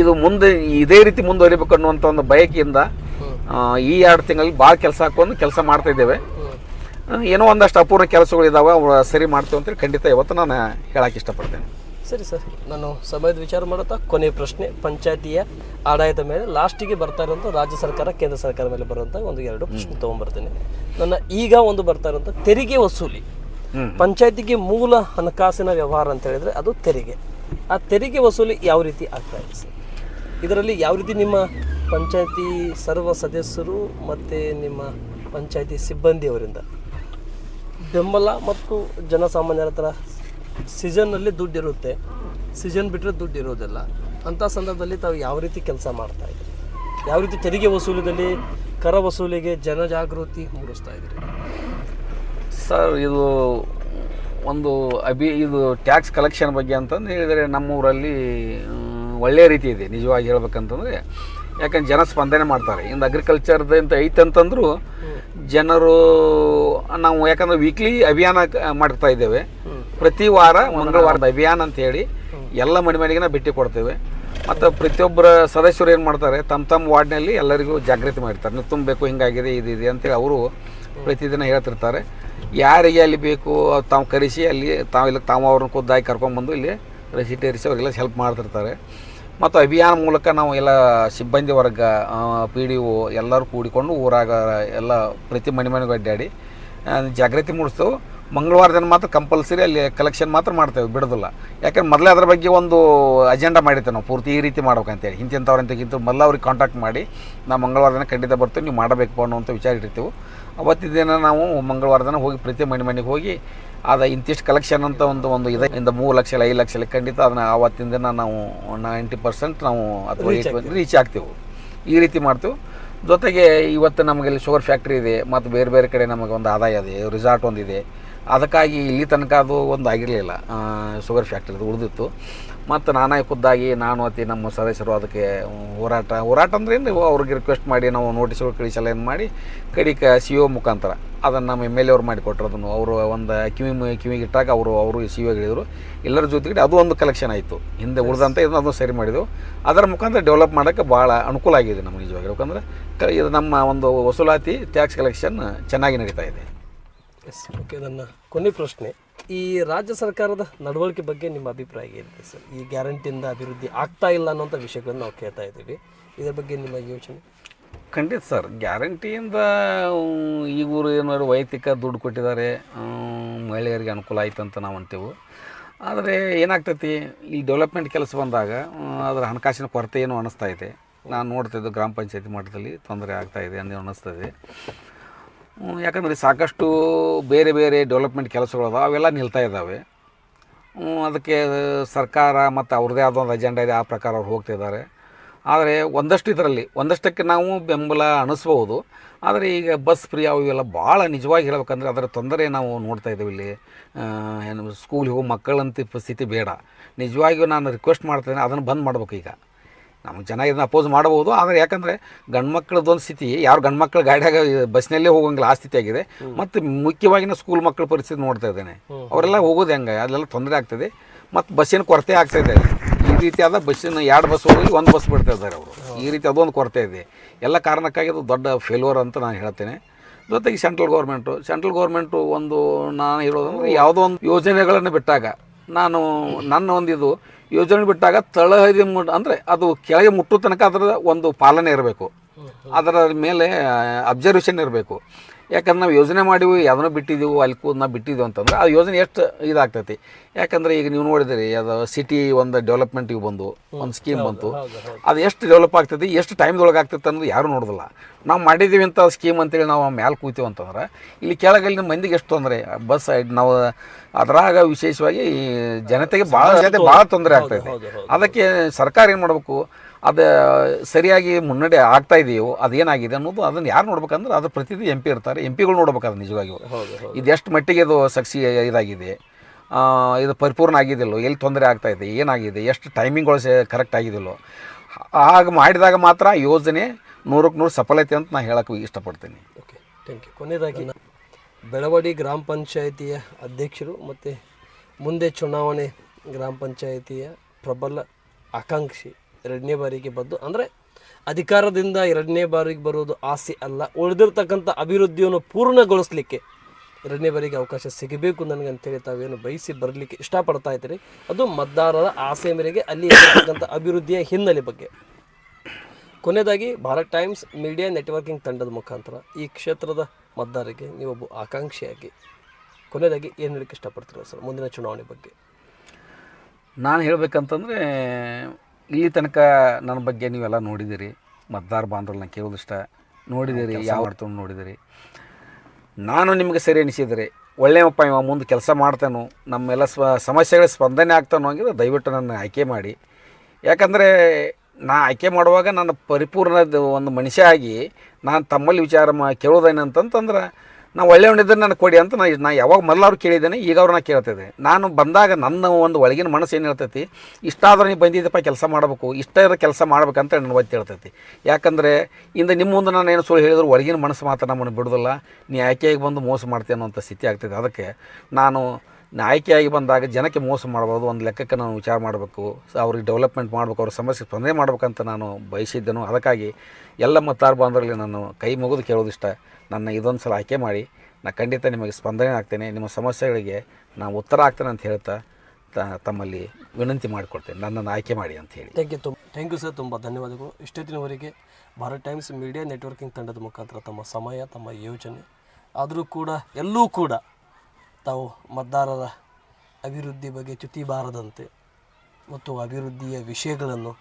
ಇದು ಮುಂದೆ, ಇದೇ ರೀತಿ ಮುಂದುವರಿಬೇಕು ಅನ್ನುವಂಥ ಒಂದು ಬಯಕೆಯಿಂದ ಈ ಎರಡು ತಿಂಗಳಲ್ಲಿ ಭಾಳ ಕೆಲಸ ಹಾಕೊಂಡು ಕೆಲಸ ಮಾಡ್ತಾ ಇದ್ದೇವೆ. ಏನೋ ಒಂದಷ್ಟು ಅಪೂರ್ಣ ಕೆಲಸಗಳು ಇದಾವೆ ಅವು ಸರಿ ಮಾಡ್ತೀವಿ ಅಂತೇಳಿ ಖಂಡಿತ ಇವತ್ತು ನಾನು ಹೇಳಕ್ಕೆ ಇಷ್ಟಪಡ್ತೇನೆ. ಸರಿ ಸರ್ ನಾನು ಸಮಯದ ವಿಚಾರ ಮಾಡುತ್ತಾ ಕೊನೆ ಪ್ರಶ್ನೆ ಪಂಚಾಯತಿಯ ಆದಾಯದ ಮೇಲೆ ಲಾಸ್ಟಿಗೆ ಬರ್ತಾ ಇರೋಂಥ ರಾಜ್ಯ ಸರ್ಕಾರ ಕೇಂದ್ರ ಸರ್ಕಾರ ಮೇಲೆ ಬರುವಂಥ ಒಂದು ಎರಡು ಪ್ರಶ್ನೆ ತೊಗೊಂಬರ್ತೇನೆ. ನನ್ನ ಈಗ ಒಂದು ಬರ್ತಾ ಇರೋಂಥ ತೆರಿಗೆ ವಸೂಲಿ. ಪಂಚಾಯತಿಗೆ ಮೂಲ ಹಣಕಾಸಿನ ವ್ಯವಹಾರ ಅಂತ ಹೇಳಿದ್ರೆ ಅದು ತೆರಿಗೆ. ಆ ತೆರಿಗೆ ವಸೂಲಿ ಯಾವ ರೀತಿ ಆಗ್ತಾ ಇದೆ ಸರ್? ಇದರಲ್ಲಿ ಯಾವ ರೀತಿ ನಿಮ್ಮ ಪಂಚಾಯತಿ ಸರ್ವ ಸದಸ್ಯರು ಮತ್ತು ನಿಮ್ಮ ಪಂಚಾಯತಿ ಸಿಬ್ಬಂದಿಯವರಿಂದ ಬೆಂಬಲ ಮತ್ತು ಜನಸಾಮಾನ್ಯರ ಹತ್ರ ಸೀಸನ್ನಲ್ಲಿ ದುಡ್ಡು ಇರುತ್ತೆ. ಸೀಸನ್ ಬಿಟ್ಟರೆ ದುಡ್ಡು ಇರೋದಿಲ್ಲ. ಅಂಥ ಸಂದರ್ಭದಲ್ಲಿ ತಾವು ಯಾವ ರೀತಿ ಕೆಲಸ ಮಾಡ್ತಾ ಇದ್ದೀರಿ? ಯಾವ ರೀತಿ ತೆರಿಗೆ ವಸೂಲಿದಲ್ಲಿ ಕರ ವಸೂಲಿಗೆ ಜನಜಾಗೃತಿ ಮೂಡಿಸ್ತಾ ಇದ್ದೀರಿ? ಸರ್ ಇದು ಒಂದು ಅಭಿ ಇದು ಟ್ಯಾಕ್ಸ್ ಕಲೆಕ್ಷನ್ ಬಗ್ಗೆ ಅಂತಂದು ಹೇಳಿದರೆ ನಮ್ಮೂರಲ್ಲಿ ಊರಲ್ಲಿ ಒಳ್ಳೆಯ ರೀತಿ ಇದೆ ನಿಜವಾಗಿ ಹೇಳ್ಬೇಕಂತಂದರೆ. ಯಾಕಂದ್ರೆ ಜನ ಸ್ಪಂದನೆ ಮಾಡ್ತಾರೆ. ಇಂದು ಅಗ್ರಿಕಲ್ಚರ್ದು ಅಂತ ಐತೆ ಅಂತಂದ್ರು ಜನರು, ನಾವು ಯಾಕಂದ್ರೆ ವೀಕ್ಲಿ ಅಭಿಯಾನ ಮಾಡ್ತಾ ಇದ್ದೇವೆ. ಪ್ರತಿ ವಾರ ಮಂಗಳವಾರದ ಅಭಿಯಾನ ಅಂತ ಹೇಳಿ ಎಲ್ಲ ಮನೆ ಮನೆಗೆ ನಾವು ಭೇಟಿ ಕೊಡ್ತೇವೆ. ಮತ್ತು ಪ್ರತಿಯೊಬ್ಬರ ಸದಸ್ಯರು ಏನು ಮಾಡ್ತಾರೆ ತಮ್ಮ ತಮ್ಮ ವಾರ್ಡ್ನಲ್ಲಿ ಎಲ್ಲರಿಗೂ ಜಾಗೃತಿ ಮಾಡಿರ್ತಾರೆ. ನೀವು ತುಂಬಬೇಕು, ಹಿಂಗಾಗಿದೆ ಇದಿದೆ ಅಂತೇಳಿ ಅವರು ಪ್ರತಿದಿನ ಹೇಳ್ತಿರ್ತಾರೆ. ಯಾರಿಗೆ ಅಲ್ಲಿ ಬೇಕು ತಾವು ಕರೆಸಿ ಅಲ್ಲಿ ತಾವು ಇಲ್ಲಿ, ತಾವು ಅವ್ರನ್ನ ಖುದ್ದಾಗಿ ಕರ್ಕೊಂಡ್ಬಂದು ಇಲ್ಲಿ ರಸೀಟ್ ಏರಿಸಿ ಅವರಿಗೆಲ್ಲ ಹೆಲ್ಪ್ ಮಾಡ್ತಿರ್ತಾರೆ. ಮತ್ತು ಅಭಿಯಾನ ಮೂಲಕ ನಾವು ಎಲ್ಲ ಸಿಬ್ಬಂದಿ ವರ್ಗ ಪಿ ಡಿ ಒ ಎಲ್ಲರೂ ಕೂಡಿಕೊಂಡು ಊರಾಗ ಎಲ್ಲ ಪ್ರತಿ ಮನೆ ಮನೆಗೂ ಅಡ್ಡಾಡಿ ಜಾಗೃತಿ ಮೂಡಿಸ್ತೇವೆ ಮಂಗಳವಾರ ದಿನ ಮಾತ್ರ ಕಂಪಲ್ಸರಿ ಅಲ್ಲಿ ಕಲೆಕ್ಷನ್ ಮಾತ್ರ ಮಾಡ್ತೇವೆ, ಬಿಡೋದಿಲ್ಲ. ಯಾಕಂದ್ರೆ ಮೊದಲೇ ಅದ್ರ ಬಗ್ಗೆ ಒಂದು ಅಜೆಂಡಾ ಮಾಡಿರ್ತೇವೆ ನಾವು, ಪೂರ್ತಿ ಈ ರೀತಿ ಮಾಡ್ಬೇಕಂತೇಳಿ. ಇಂತಿಂಥವ್ರು ಅಂತ ಮೊದಲು ಅವ್ರಿಗೆ ಕಾಂಟ್ಯಾಕ್ಟ್ ಮಾಡಿ ನಾವು ಮಂಗಳವಾರ ದಿನ ಖಂಡಿತ ಬರ್ತೇವೆ, ನೀವು ಮಾಡಬೇಕು ಅಂತ ವಿಚಾರ ಇರ್ತೀವಿ ಅವತ್ತಿನ ದಿನ ನಾವು ಮಂಗಳವಾರ ದಿನ ಹೋಗಿ ಪ್ರತಿ ಮನೆ ಮನೆಗೆ ಹೋಗಿ ಅದು ಇಂತಿಷ್ಟು ಕಲೆಕ್ಷನ್ ಅಂತ ಒಂದು ಒಂದು ಇದೆ. ಇಂದ ಮೂರು ಲಕ್ಷ ಐದು ಲಕ್ಷ ಖಂಡಿತ ಅದನ್ನ ಆವತ್ತಿನ ದಿನ ನಾವು ನೈಂಟಿ ಪರ್ಸೆಂಟ್ ನಾವು ಅಥವಾ ರೀಚ್ ಆಗ್ತೀವಿ. ಈ ರೀತಿ ಮಾಡ್ತೀವಿ. ಜೊತೆಗೆ ಇವತ್ತು ನಮಗೆ ಇಲ್ಲಿ ಶುಗರ್ ಫ್ಯಾಕ್ಟ್ರಿ ಇದೆ ಮತ್ತು ಬೇರೆ ಬೇರೆ ಕಡೆ ನಮಗೆ ಒಂದು ಆದಾಯ ಇದೆ ರಿಸಾರ್ಟ್ ಒಂದಿದೆ. ಅದಕ್ಕಾಗಿ ಇಲ್ಲಿ ತನಕ ಅದು ಒಂದು ಆಗಿರಲಿಲ್ಲ. ಶುಗರ್ ಫ್ಯಾಕ್ಟ್ರಿದು ಉಳಿದಿತ್ತು. ಮತ್ತು ನಾನೇ ಖುದ್ದಾಗಿ ನಾನು ಅತಿ ನಮ್ಮ ಸದಸ್ಯರು ಅದಕ್ಕೆ ಹೋರಾಟ ಹೋರಾಟ ಅಂದ್ರೆ ಏನು? ಅವ್ರಿಗೆ ರಿಕ್ವೆಸ್ಟ್ ಮಾಡಿ, ನಾವು ನೋಟಿಸ್ಗಳು ಕಳಿಸಲ್ಲ ಏನು ಮಾಡಿ ಕಡಿಕ ಸಿ ಒ ಮುಖಾಂತರ ಅದನ್ನು ನಮ್ಮ ಎಂ ಎಲ್ ಎ ಅವ್ರು ಮಾಡಿಕೊಟ್ರು ಅದನ್ನು ಅವರು ಒಂದು ಕಿವಿ ಕಿವಿಗೆ ಇಟ್ಟಾಗ ಅವರು ಅವರು ಸಿ ಒ ಹೇಳಿದರು. ಎಲ್ಲರ ಜೊತೆಗೆ ಅದು ಒಂದು ಕಲೆಕ್ಷನ್ ಆಯಿತು. ಹಿಂದೆ ಉಳಿದಂಥ ಇದನ್ನು ಅದನ್ನು ಸರಿ ಮಾಡಿದೆವು. ಅದರ ಮುಖಾಂತರ ಡೆವಲಪ್ ಮಾಡೋಕ್ಕೆ ಭಾಳ ಅನುಕೂಲ ಆಗಿದೆ ನಮಗೆ ನಿಜವಾಗಿ. ಯಾಕಂದರೆ ಇದು ನಮ್ಮ ಒಂದು ವಸೂಲಾತಿ ಟ್ಯಾಕ್ಸ್ ಕಲೆಕ್ಷನ್ ಚೆನ್ನಾಗಿ ನಡೀತಾ ಇದೆ. ಎಸ್ ಓಕೆ ನನ್ನ ಕೊನೆ ಪ್ರಶ್ನೆ. ಈ ರಾಜ್ಯ ಸರ್ಕಾರದ ನಡವಳಿಕೆ ಬಗ್ಗೆ ನಿಮ್ಮ ಅಭಿಪ್ರಾಯ ಏನಿದೆ ಸರ್? ಈ ಗ್ಯಾರಂಟಿಯಿಂದ ಅಭಿವೃದ್ಧಿ ಆಗ್ತಾ ಇಲ್ಲ ಅನ್ನೋಂಥ ವಿಷಯಗಳನ್ನು ನಾವು ಕೇಳ್ತಾ ಇದ್ದೀವಿ. ಇದರ ಬಗ್ಗೆ ನಿಮ್ಮ ಯೋಚನೆ? ಖಂಡಿತ ಸರ್. ಗ್ಯಾರಂಟಿಯಿಂದ ಈ ಊರು ಏನಾದ್ರು ವೈಯಕ್ತಿಕ ದುಡ್ಡು ಕೊಟ್ಟಿದ್ದಾರೆ ಮಹಿಳೆಯರಿಗೆ ಅನುಕೂಲ ಆಯ್ತು ಅಂತ ನಾವು ಅಂತೀವಿ. ಆದರೆ ಏನಾಗ್ತೈತಿ, ಈ ಡೆವಲಪ್ಮೆಂಟ್ ಕೆಲಸ ಬಂದಾಗ ಅದರ ಹಣಕಾಸಿನ ಕೊರತೆ ಏನು ಅನ್ನಿಸ್ತಾ ಇದೆ. ನಾನು ನೋಡ್ತಿದ್ದು ಗ್ರಾಮ ಪಂಚಾಯತಿ ಮಟ್ಟದಲ್ಲಿ ತೊಂದರೆ ಆಗ್ತಾಯಿದೆ ಅನ್ನೋ ಅನ್ನಿಸ್ತದೆ ಯಾಕಂದರೆ ಸಾಕಷ್ಟು ಬೇರೆ ಬೇರೆ ಡೆವಲಪ್ಮೆಂಟ್ ಕೆಲಸಗಳು ಅದಾವೆ, ಅವೆಲ್ಲ ನಿಲ್ತಾ ಇದ್ದಾವೆ. ಅದಕ್ಕೆ ಸರ್ಕಾರ ಮತ್ತು ಅವ್ರದ್ದೇ ಆದ ಒಂದು ಅಜೆಂಡಾ ಇದೆ, ಆ ಪ್ರಕಾರ ಅವ್ರು ಹೋಗ್ತಿದ್ದಾರೆ ಆದರೆ ಒಂದಷ್ಟು ಇದರಲ್ಲಿ, ಒಂದಷ್ಟಕ್ಕೆ ನಾವು ಬೆಂಬಲ ಅನಿಸ್ಬೋದು ಆದರೆ ಈಗ ಬಸ್ ಫ್ರೀ ಅವು ಇವೆಲ್ಲ ಭಾಳ ನಿಜವಾಗಿ ಹೇಳ್ಬೇಕಂದ್ರೆ ಅದರ ತೊಂದರೆ ನಾವು ನೋಡ್ತಾ ಇದ್ದೀವಿ ಇಲ್ಲಿ. ಏನು ಸ್ಕೂಲಿಗೆ ಹೋಗಿ ಮಕ್ಕಳಂತ ಸ್ಥಿತಿ ಬೇಡ. ನಿಜವಾಗಿಯೂ ನಾನು ರಿಕ್ವೆಸ್ಟ್ ಮಾಡ್ತೇನೆ, ಅದನ್ನು ಬಂದ್ ಮಾಡ್ಬೇಕು ಈಗ. ನಮಗೆ ಜನ ಇದನ್ನ ಅಪೋಸ್ ಮಾಡಬಹುದು ಆದರೆ ಯಾಕಂದರೆ ಗಂಡು ಮಕ್ಕಳದೊಂದು ಸ್ಥಿತಿ ಯಾರು ಗಂಡು ಮಕ್ಕಳು ಗಾಡಿಯಾಗ ಬಸ್ನಲ್ಲೇ ಹೋಗಂಗಿಲ್ಲ ಆ ಸ್ಥಿತಿ ಆಗಿದೆ. ಮತ್ತು ಮುಖ್ಯವಾಗಿ ಸ್ಕೂಲ್ ಮಕ್ಕಳ ಪರಿಸ್ಥಿತಿ ನೋಡ್ತಾ ಇದ್ದೇನೆ. ಅವರೆಲ್ಲ ಹೋಗೋದು ಹೆಂಗೆ? ಅಲ್ಲೆಲ್ಲ ತೊಂದರೆ ಆಗ್ತದೆ. ಮತ್ತು ಬಸ್ಸಿನ ಕೊರತೆ ಆಗ್ತಾ ಇದೆ. ಈ ರೀತಿಯಾದ ಬಸ್ಸಿನ ಎರಡು ಬಸ್ ಹೋಗಿ ಒಂದು ಬಸ್ ಬಿಡ್ತಾ ಇದ್ದಾರೆ ಅವರು. ಈ ರೀತಿ ಅದೊಂದು ಕೊರತೆ ಇದೆ. ಎಲ್ಲ ಕಾರಣಕ್ಕಾಗಿ ಅದು ದೊಡ್ಡ ಫೇಲ್ಯೂರ್ ಅಂತ ನಾನು ಹೇಳ್ತೇನೆ. ಜೊತೆಗೆ ಸೆಂಟ್ರಲ್ ಗೌರ್ಮೆಂಟು ಸೆಂಟ್ರಲ್ ಗೌರ್ಮೆಂಟು ಒಂದು ನಾನು ಹೇಳೋದಂದ್ರೆ ಯಾವುದೋ ಒಂದು ಯೋಜನೆಗಳನ್ನು ಬಿಟ್ಟಾಗ ನಾನು ನನ್ನ ಒಂದು ಇದು ಯೋಜನೆ ಬಿಟ್ಟಾಗ ತಳಹದಿ ಮು ಅಂದರೆ ಅದು ಕೆಳಗೆ ಮುಟ್ಟೋ ತನಕ ಅದರ ಒಂದು ಪಾಲನೆ ಇರಬೇಕು. ಅದರ ಮೇಲೆ ಅಬ್ಸರ್ವೇಷನ್ ಇರಬೇಕು. ಯಾಕಂದ್ರೆ ನಾವು ಯೋಜನೆ ಮಾಡಿವಿ ಯಾವ್ದನ್ನೂ ಬಿಟ್ಟಿದ್ದೀವಿ ಅಲ್ಲಿ ಕೂದ್ ನಾವು ಬಿಟ್ಟಿದ್ದೀವಿ ಅಂತಂದ್ರೆ ಆ ಯೋಜನೆ ಎಷ್ಟು ಇದಾಗ್ತೈತಿ. ಯಾಕಂದ್ರೆ ಈಗ ನೀವು ನೋಡಿದಿರಿ ಅದು ಸಿಟಿ ಒಂದು ಡೆವಲಪ್ಮೆಂಟಿಗೆ ಬಂದು ಒಂದು ಸ್ಕೀಮ್ ಬಂತು. ಅದು ಎಷ್ಟು ಡೆವಲಪ್ ಆಗ್ತೈತಿ ಎಷ್ಟು ಟೈಮ್ದೊಳಗೆ ಆಗ್ತೈತೆ ಅನ್ನೋದು ಯಾರು ನೋಡೋದಿಲ್ಲ. ನಾವು ಮಾಡಿದ್ದೀವಿ ಅಂತ ಸ್ಕೀಮ್ ಅಂತೇಳಿ ನಾವು ಮ್ಯಾಲೆ ಕೂತೀವಿ ಅಂತಂದ್ರೆ ಇಲ್ಲಿ ಕೆಳಗಲ್ಲಿ ಮಂದಿಗೆ ಎಷ್ಟು ತೊಂದರೆ? ಬಸ್ ನಾವು ಅದರಾಗ ವಿಶೇಷವಾಗಿ ಜನತೆಗೆ ಭಾಳ ಜನತೆ ಭಾಳ ತೊಂದರೆ ಆಗ್ತೈತೆ ಅದಕ್ಕೆ ಸರ್ಕಾರ ಏನು ಮಾಡಬೇಕು? ಅದು ಸರಿಯಾಗಿ ಮುನ್ನಡೆ ಆಗ್ತಾ ಇದೆಯೋ ಅದೇನಾಗಿದೆ ಅನ್ನೋದು ಅದನ್ನು ಯಾರು ನೋಡ್ಬೇಕಂದ್ರೆ ಅದು ಪ್ರತಿದಿ ಎಂ ಪಿ ಇರ್ತಾರೆ. ಎಂ ಪಿಗಳು ನೋಡ್ಬೇಕು ಅದು ನಿಜವಾಗಿಯೂ ಇದು ಎಷ್ಟು ಮಟ್ಟಿಗೆ ಅದು ಸಕ್ಸಿ ಇದಾಗಿದೆ? ಇದು ಪರಿಪೂರ್ಣ ಆಗಿದೆಯಲ್ಲೋ ಎಲ್ಲಿ ತೊಂದರೆ ಆಗ್ತಾ ಇದೆ ಏನಾಗಿದೆ ಎಷ್ಟು ಟೈಮಿಂಗ್ಗಳು ಸೇ ಕರೆಕ್ಟ್ ಆಗಿದಿಲ್ಲೋ. ಆಗ ಮಾಡಿದಾಗ ಮಾತ್ರ ಯೋಜನೆ ನೂರಕ್ಕೆ ನೂರು ಸಫಲತೆ ಅಂತ ನಾನು ಹೇಳೋಕ್ಕೆ ಇಷ್ಟಪಡ್ತೀನಿ. ಓಕೆ ಥ್ಯಾಂಕ್ ಯು ಕೊನೆಯದಾಗಿ ಬೆಳವಡಿ ಗ್ರಾಮ ಪಂಚಾಯಿತಿಯ ಅಧ್ಯಕ್ಷರು ಮತ್ತು ಮುಂದೆ ಚುನಾವಣೆ ಗ್ರಾಮ ಪಂಚಾಯಿತಿಯ ಪ್ರಬಲ ಆಕಾಂಕ್ಷಿ ಎರಡನೇ ಬಾರಿಗೆ ಬಂದು, ಅಂದರೆ ಅಧಿಕಾರದಿಂದ ಎರಡನೇ ಬಾರಿಗೆ ಬರೋದು ಆಸೆ ಅಲ್ಲ, ಉಳಿದಿರ್ತಕ್ಕಂಥ ಅಭಿವೃದ್ಧಿಯನ್ನು ಪೂರ್ಣಗೊಳಿಸಲಿಕ್ಕೆ ಎರಡನೇ ಬಾರಿಗೆ ಅವಕಾಶ ಸಿಗಬೇಕು ನನಗೆ ಅಂತೇಳಿ ತಾವೇನು ಬಯಸಿ ಬರಲಿಕ್ಕೆ ಇಷ್ಟಪಡ್ತಾ ಇದ್ದೀರಿ. ಅದು ಮತದಾರರ ಆಸೆ ಮೇರೆಗೆ ಅಲ್ಲಿ ಇರತಕ್ಕಂಥ ಅಭಿವೃದ್ಧಿಯ ಹಿನ್ನೆಲೆ ಬಗ್ಗೆ. ಕೊನೆಯದಾಗಿ ಭಾರತ್ ಟೈಮ್ಸ್ ಮೀಡಿಯಾ ನೆಟ್ವರ್ಕಿಂಗ್ ತಂಡದ ಮುಖಾಂತರ ಈ ಕ್ಷೇತ್ರದ ಮತದಾರರಿಗೆ ನೀವೊಬ್ಬ ಆಕಾಂಕ್ಷಿಯಾಗಿ ಕೊನೆಯದಾಗಿ ಏನು ಹೇಳಕ್ಕೆ ಇಷ್ಟಪಡ್ತೀರ ಸರ್? ಮುಂದಿನ ಚುನಾವಣೆ ಬಗ್ಗೆ. ನಾನು ಹೇಳಬೇಕಂತಂದರೆ ಇಲ್ಲಿ ತನಕ ನನ್ನ ಬಗ್ಗೆ ನೀವೆಲ್ಲ ನೋಡಿದ್ದೀರಿ ಮತದಾರ ಬಾಂಧವ್ರನ್ನ ಕೇಳೋದಿಷ್ಟ ನೋಡಿದ್ದೀರಿ ಯಾವ ಅರ್ಥವನ್ನು ನೋಡಿದ್ದೀರಿ ನಾನು ನಿಮಗೆ ಸರಿ ಅನಿಸಿದರೆ ಒಳ್ಳೆಯಪ್ಪ ಇವ ಮುಂದೆ ಕೆಲಸ ಮಾಡ್ತಾನೋ ನಮ್ಮೆಲ್ಲ ಸ್ವ ಸಮಸ್ಯೆಗಳ ಸ್ಪಂದನೆ ಆಗ್ತಾನೋ ಹಂಗಿದ್ರೆ ದಯವಿಟ್ಟು ನನ್ನ ಆಯ್ಕೆ ಮಾಡಿ. ಯಾಕಂದರೆ ನಾ ಆಯ್ಕೆ ಮಾಡುವಾಗ ನನ್ನ ಪರಿಪೂರ್ಣ ಒಂದು ಮನುಷ್ಯ ಆಗಿ ನಾನು ತಮ್ಮಲ್ಲಿ ವಿಚಾರ ಮಾ ಕೇಳೋದೇನಂತಂತಂದ್ರೆ ನಾ ಒಳ್ಳೆಯವನಿದ್ರೆ ನನಗೆ ಕೊಡಿ ಅಂತ ನಾ ನಾ ಯಾವಾಗ ಮೊದಲು ಕೇಳಿದ್ದೇನೆ, ಈಗ ಅವ್ರನ್ನ ಕೇಳ್ತಿದ್ದೆ ನಾನು ಬಂದಾಗ ನನ್ನ ಒಂದು ಒಳಗಿನ ಮನಸ್ಸು ಏನು ಹೇಳ್ತೈತಿ, ಇಷ್ಟಾದ್ರೆ ನೀವು ಬಂದಿದ್ದಪ್ಪ ಕೆಲಸ ಮಾಡಬೇಕು, ಇಷ್ಟ ಇರೋ ಕೆಲಸ ಮಾಡ್ಬೇಕಂತ ನನ್ನ ಒತ್ತಿ ಹೇಳ್ತೈತಿ. ಯಾಕಂದರೆ, ಇಂದ ನಿಮ್ಮ ಮುಂದೆ ನಾನು ಏನು ಸುಳ್ಳು ಹೇಳಿದ್ರು, ಒಳಗಿನ ಮನಸ್ಸು ಮಾತ್ರ ನಮ್ಮನ್ನು ಬಿಡೋದಿಲ್ಲ. ನೀ ಆಯ್ಕೆಯಾಗಿ ಬಂದು ಮೋಸ ಮಾಡ್ತೀನಿ ಅನ್ನೋಂಥ ಸ್ಥಿತಿ ಆಗ್ತೈತೆ. ಅದಕ್ಕೆ ನಾನು ನಾ ಆಯ್ಕೆಯಾಗಿ ಬಂದಾಗ ಜನಕ್ಕೆ ಮೋಸ ಮಾಡ್ಬೋದು ಒಂದು ಲೆಕ್ಕಕ್ಕೆ ನಾನು ವಿಚಾರ ಮಾಡಬೇಕು, ಅವ್ರಿಗೆ ಡೆವಲಪ್ಮೆಂಟ್ ಮಾಡಬೇಕು, ಅವ್ರ ಸಮಸ್ಯೆ ಸ್ಪಂದನೆ ಮಾಡ್ಬೇಕಂತ ನಾನು ಬಯಸಿದ್ದೆನು, ಅದಕ್ಕಾಗಿ ಎಲ್ಲ ಮತ್ತಾರು ಬಾಂಧವರಲ್ಲಿ ನಾನು ಕೈ ಮುಗಿದು ಕೇಳೋದಿಷ್ಟ. ನನ್ನ ಇದೊಂದು ಸಲ ಆಯ್ಕೆ ಮಾಡಿ ನಾನು ಖಂಡಿತ ನಿಮಗೆ ಸ್ಪಂದನೆ ಆಗ್ತೇನೆ, ನಿಮ್ಮ ಸಮಸ್ಯೆಗಳಿಗೆ ನಾನು ಉತ್ತರ ಆಗ್ತೇನೆ ಅಂತ ಹೇಳ್ತಾ ತಮ್ಮಲ್ಲಿ ವಿನಂತಿ ಮಾಡಿಕೊಡ್ತೇನೆ, ನನ್ನನ್ನು ಆಯ್ಕೆ ಮಾಡಿ ಅಂತ ಹೇಳಿ. ಥ್ಯಾಂಕ್ ಯು ತುಂಬ ಥ್ಯಾಂಕ್ ಯು ಸರ್ ತುಂಬ ಧನ್ಯವಾದಗಳು. ಇಷ್ಟೊತ್ತಿನವರೆಗೆ ಭಾರತ್ ಟೈಮ್ಸ್ ಮೀಡಿಯಾ ನೆಟ್ವರ್ಕಿಂಗ್ ತಂಡದ ಮುಖಾಂತರ ತಮ್ಮ ಸಮಯ, ತಮ್ಮ ಯೋಜನೆ ಆದರೂ ಕೂಡ ಎಲ್ಲೂ ಕೂಡ ತಾವು ಮತದಾರರ ಅಭಿವೃದ್ಧಿ ಬಗ್ಗೆ ಚ್ಯುತಿ ಬಾರದಂತೆ ಮತ್ತು ಅಭಿವೃದ್ಧಿಯ ವಿಷಯಗಳನ್ನು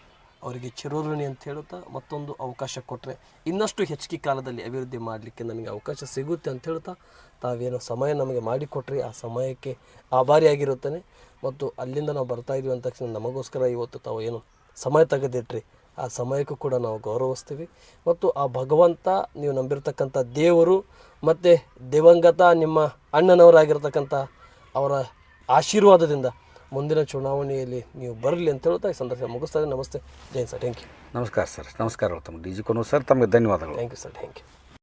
ಅವರಿಗೆ ಚಿರೋರಣಿ ಅಂತ ಹೇಳುತ್ತಾ ಮತ್ತೊಂದು ಅವಕಾಶ ಕೊಟ್ಟರೆ ಇನ್ನಷ್ಟು ಹೆಚ್ಚಿಗೆ ಕಾಲದಲ್ಲಿ ಅಭಿವೃದ್ಧಿ ಮಾಡಲಿಕ್ಕೆ ನನಗೆ ಅವಕಾಶ ಸಿಗುತ್ತೆ ಅಂತ ಹೇಳ್ತಾ ತಾವೇನು ಸಮಯ ನಮಗೆ ಮಾಡಿಕೊಟ್ರಿ ಆ ಸಮಯಕ್ಕೆ ಆಭಾರಿಯಾಗಿರುತ್ತೇನೆ. ಮತ್ತು ಅಲ್ಲಿಂದ ನಾವು ಬರ್ತಾ ಇದ್ದೀವಿ ಅಂದ ತಕ್ಷಣ ನಮಗೋಸ್ಕರ ಇವತ್ತು ತಾವು ಏನು ಸಮಯ ತೆಗೆದಿಟ್ರಿ. ಆ ಸಮಯಕ್ಕೂ ಕೂಡ ನಾವು ಗೌರವಿಸ್ತೀವಿ. ಮತ್ತು ಆ ಭಗವಂತ ನೀವು ನಂಬಿರ್ತಕ್ಕಂಥ ದೇವರು ಮತ್ತು ದಿವಂಗತ ನಿಮ್ಮ ಅಣ್ಣನವರಾಗಿರ್ತಕ್ಕಂಥ ಅವರ ಆಶೀರ್ವಾದದಿಂದ ಮುಂದಿನ ಚುನಾವಣೆಯಲ್ಲಿ ನೀವು ಬರಲಿ ಅಂತ ಹೇಳ್ತಾ ಈ ಸಂದರ್ಭ ಮುಗಿಸ್ತಾ ಇದ್ದೀನಿ. ನಮಸ್ತೆ. ಜೈನ್ ಸರ್. ಥ್ಯಾಂಕ್ ಯು ನಮಸ್ಕಾರ ಸರ್. ನಮಸ್ಕಾರ ತಮ್ಮ ಡಿ ಜಿ ಕೊನೂರ್ ಸರ್ ತಮಗೆ ಧನ್ಯವಾದಗಳು. Thank you sir thank you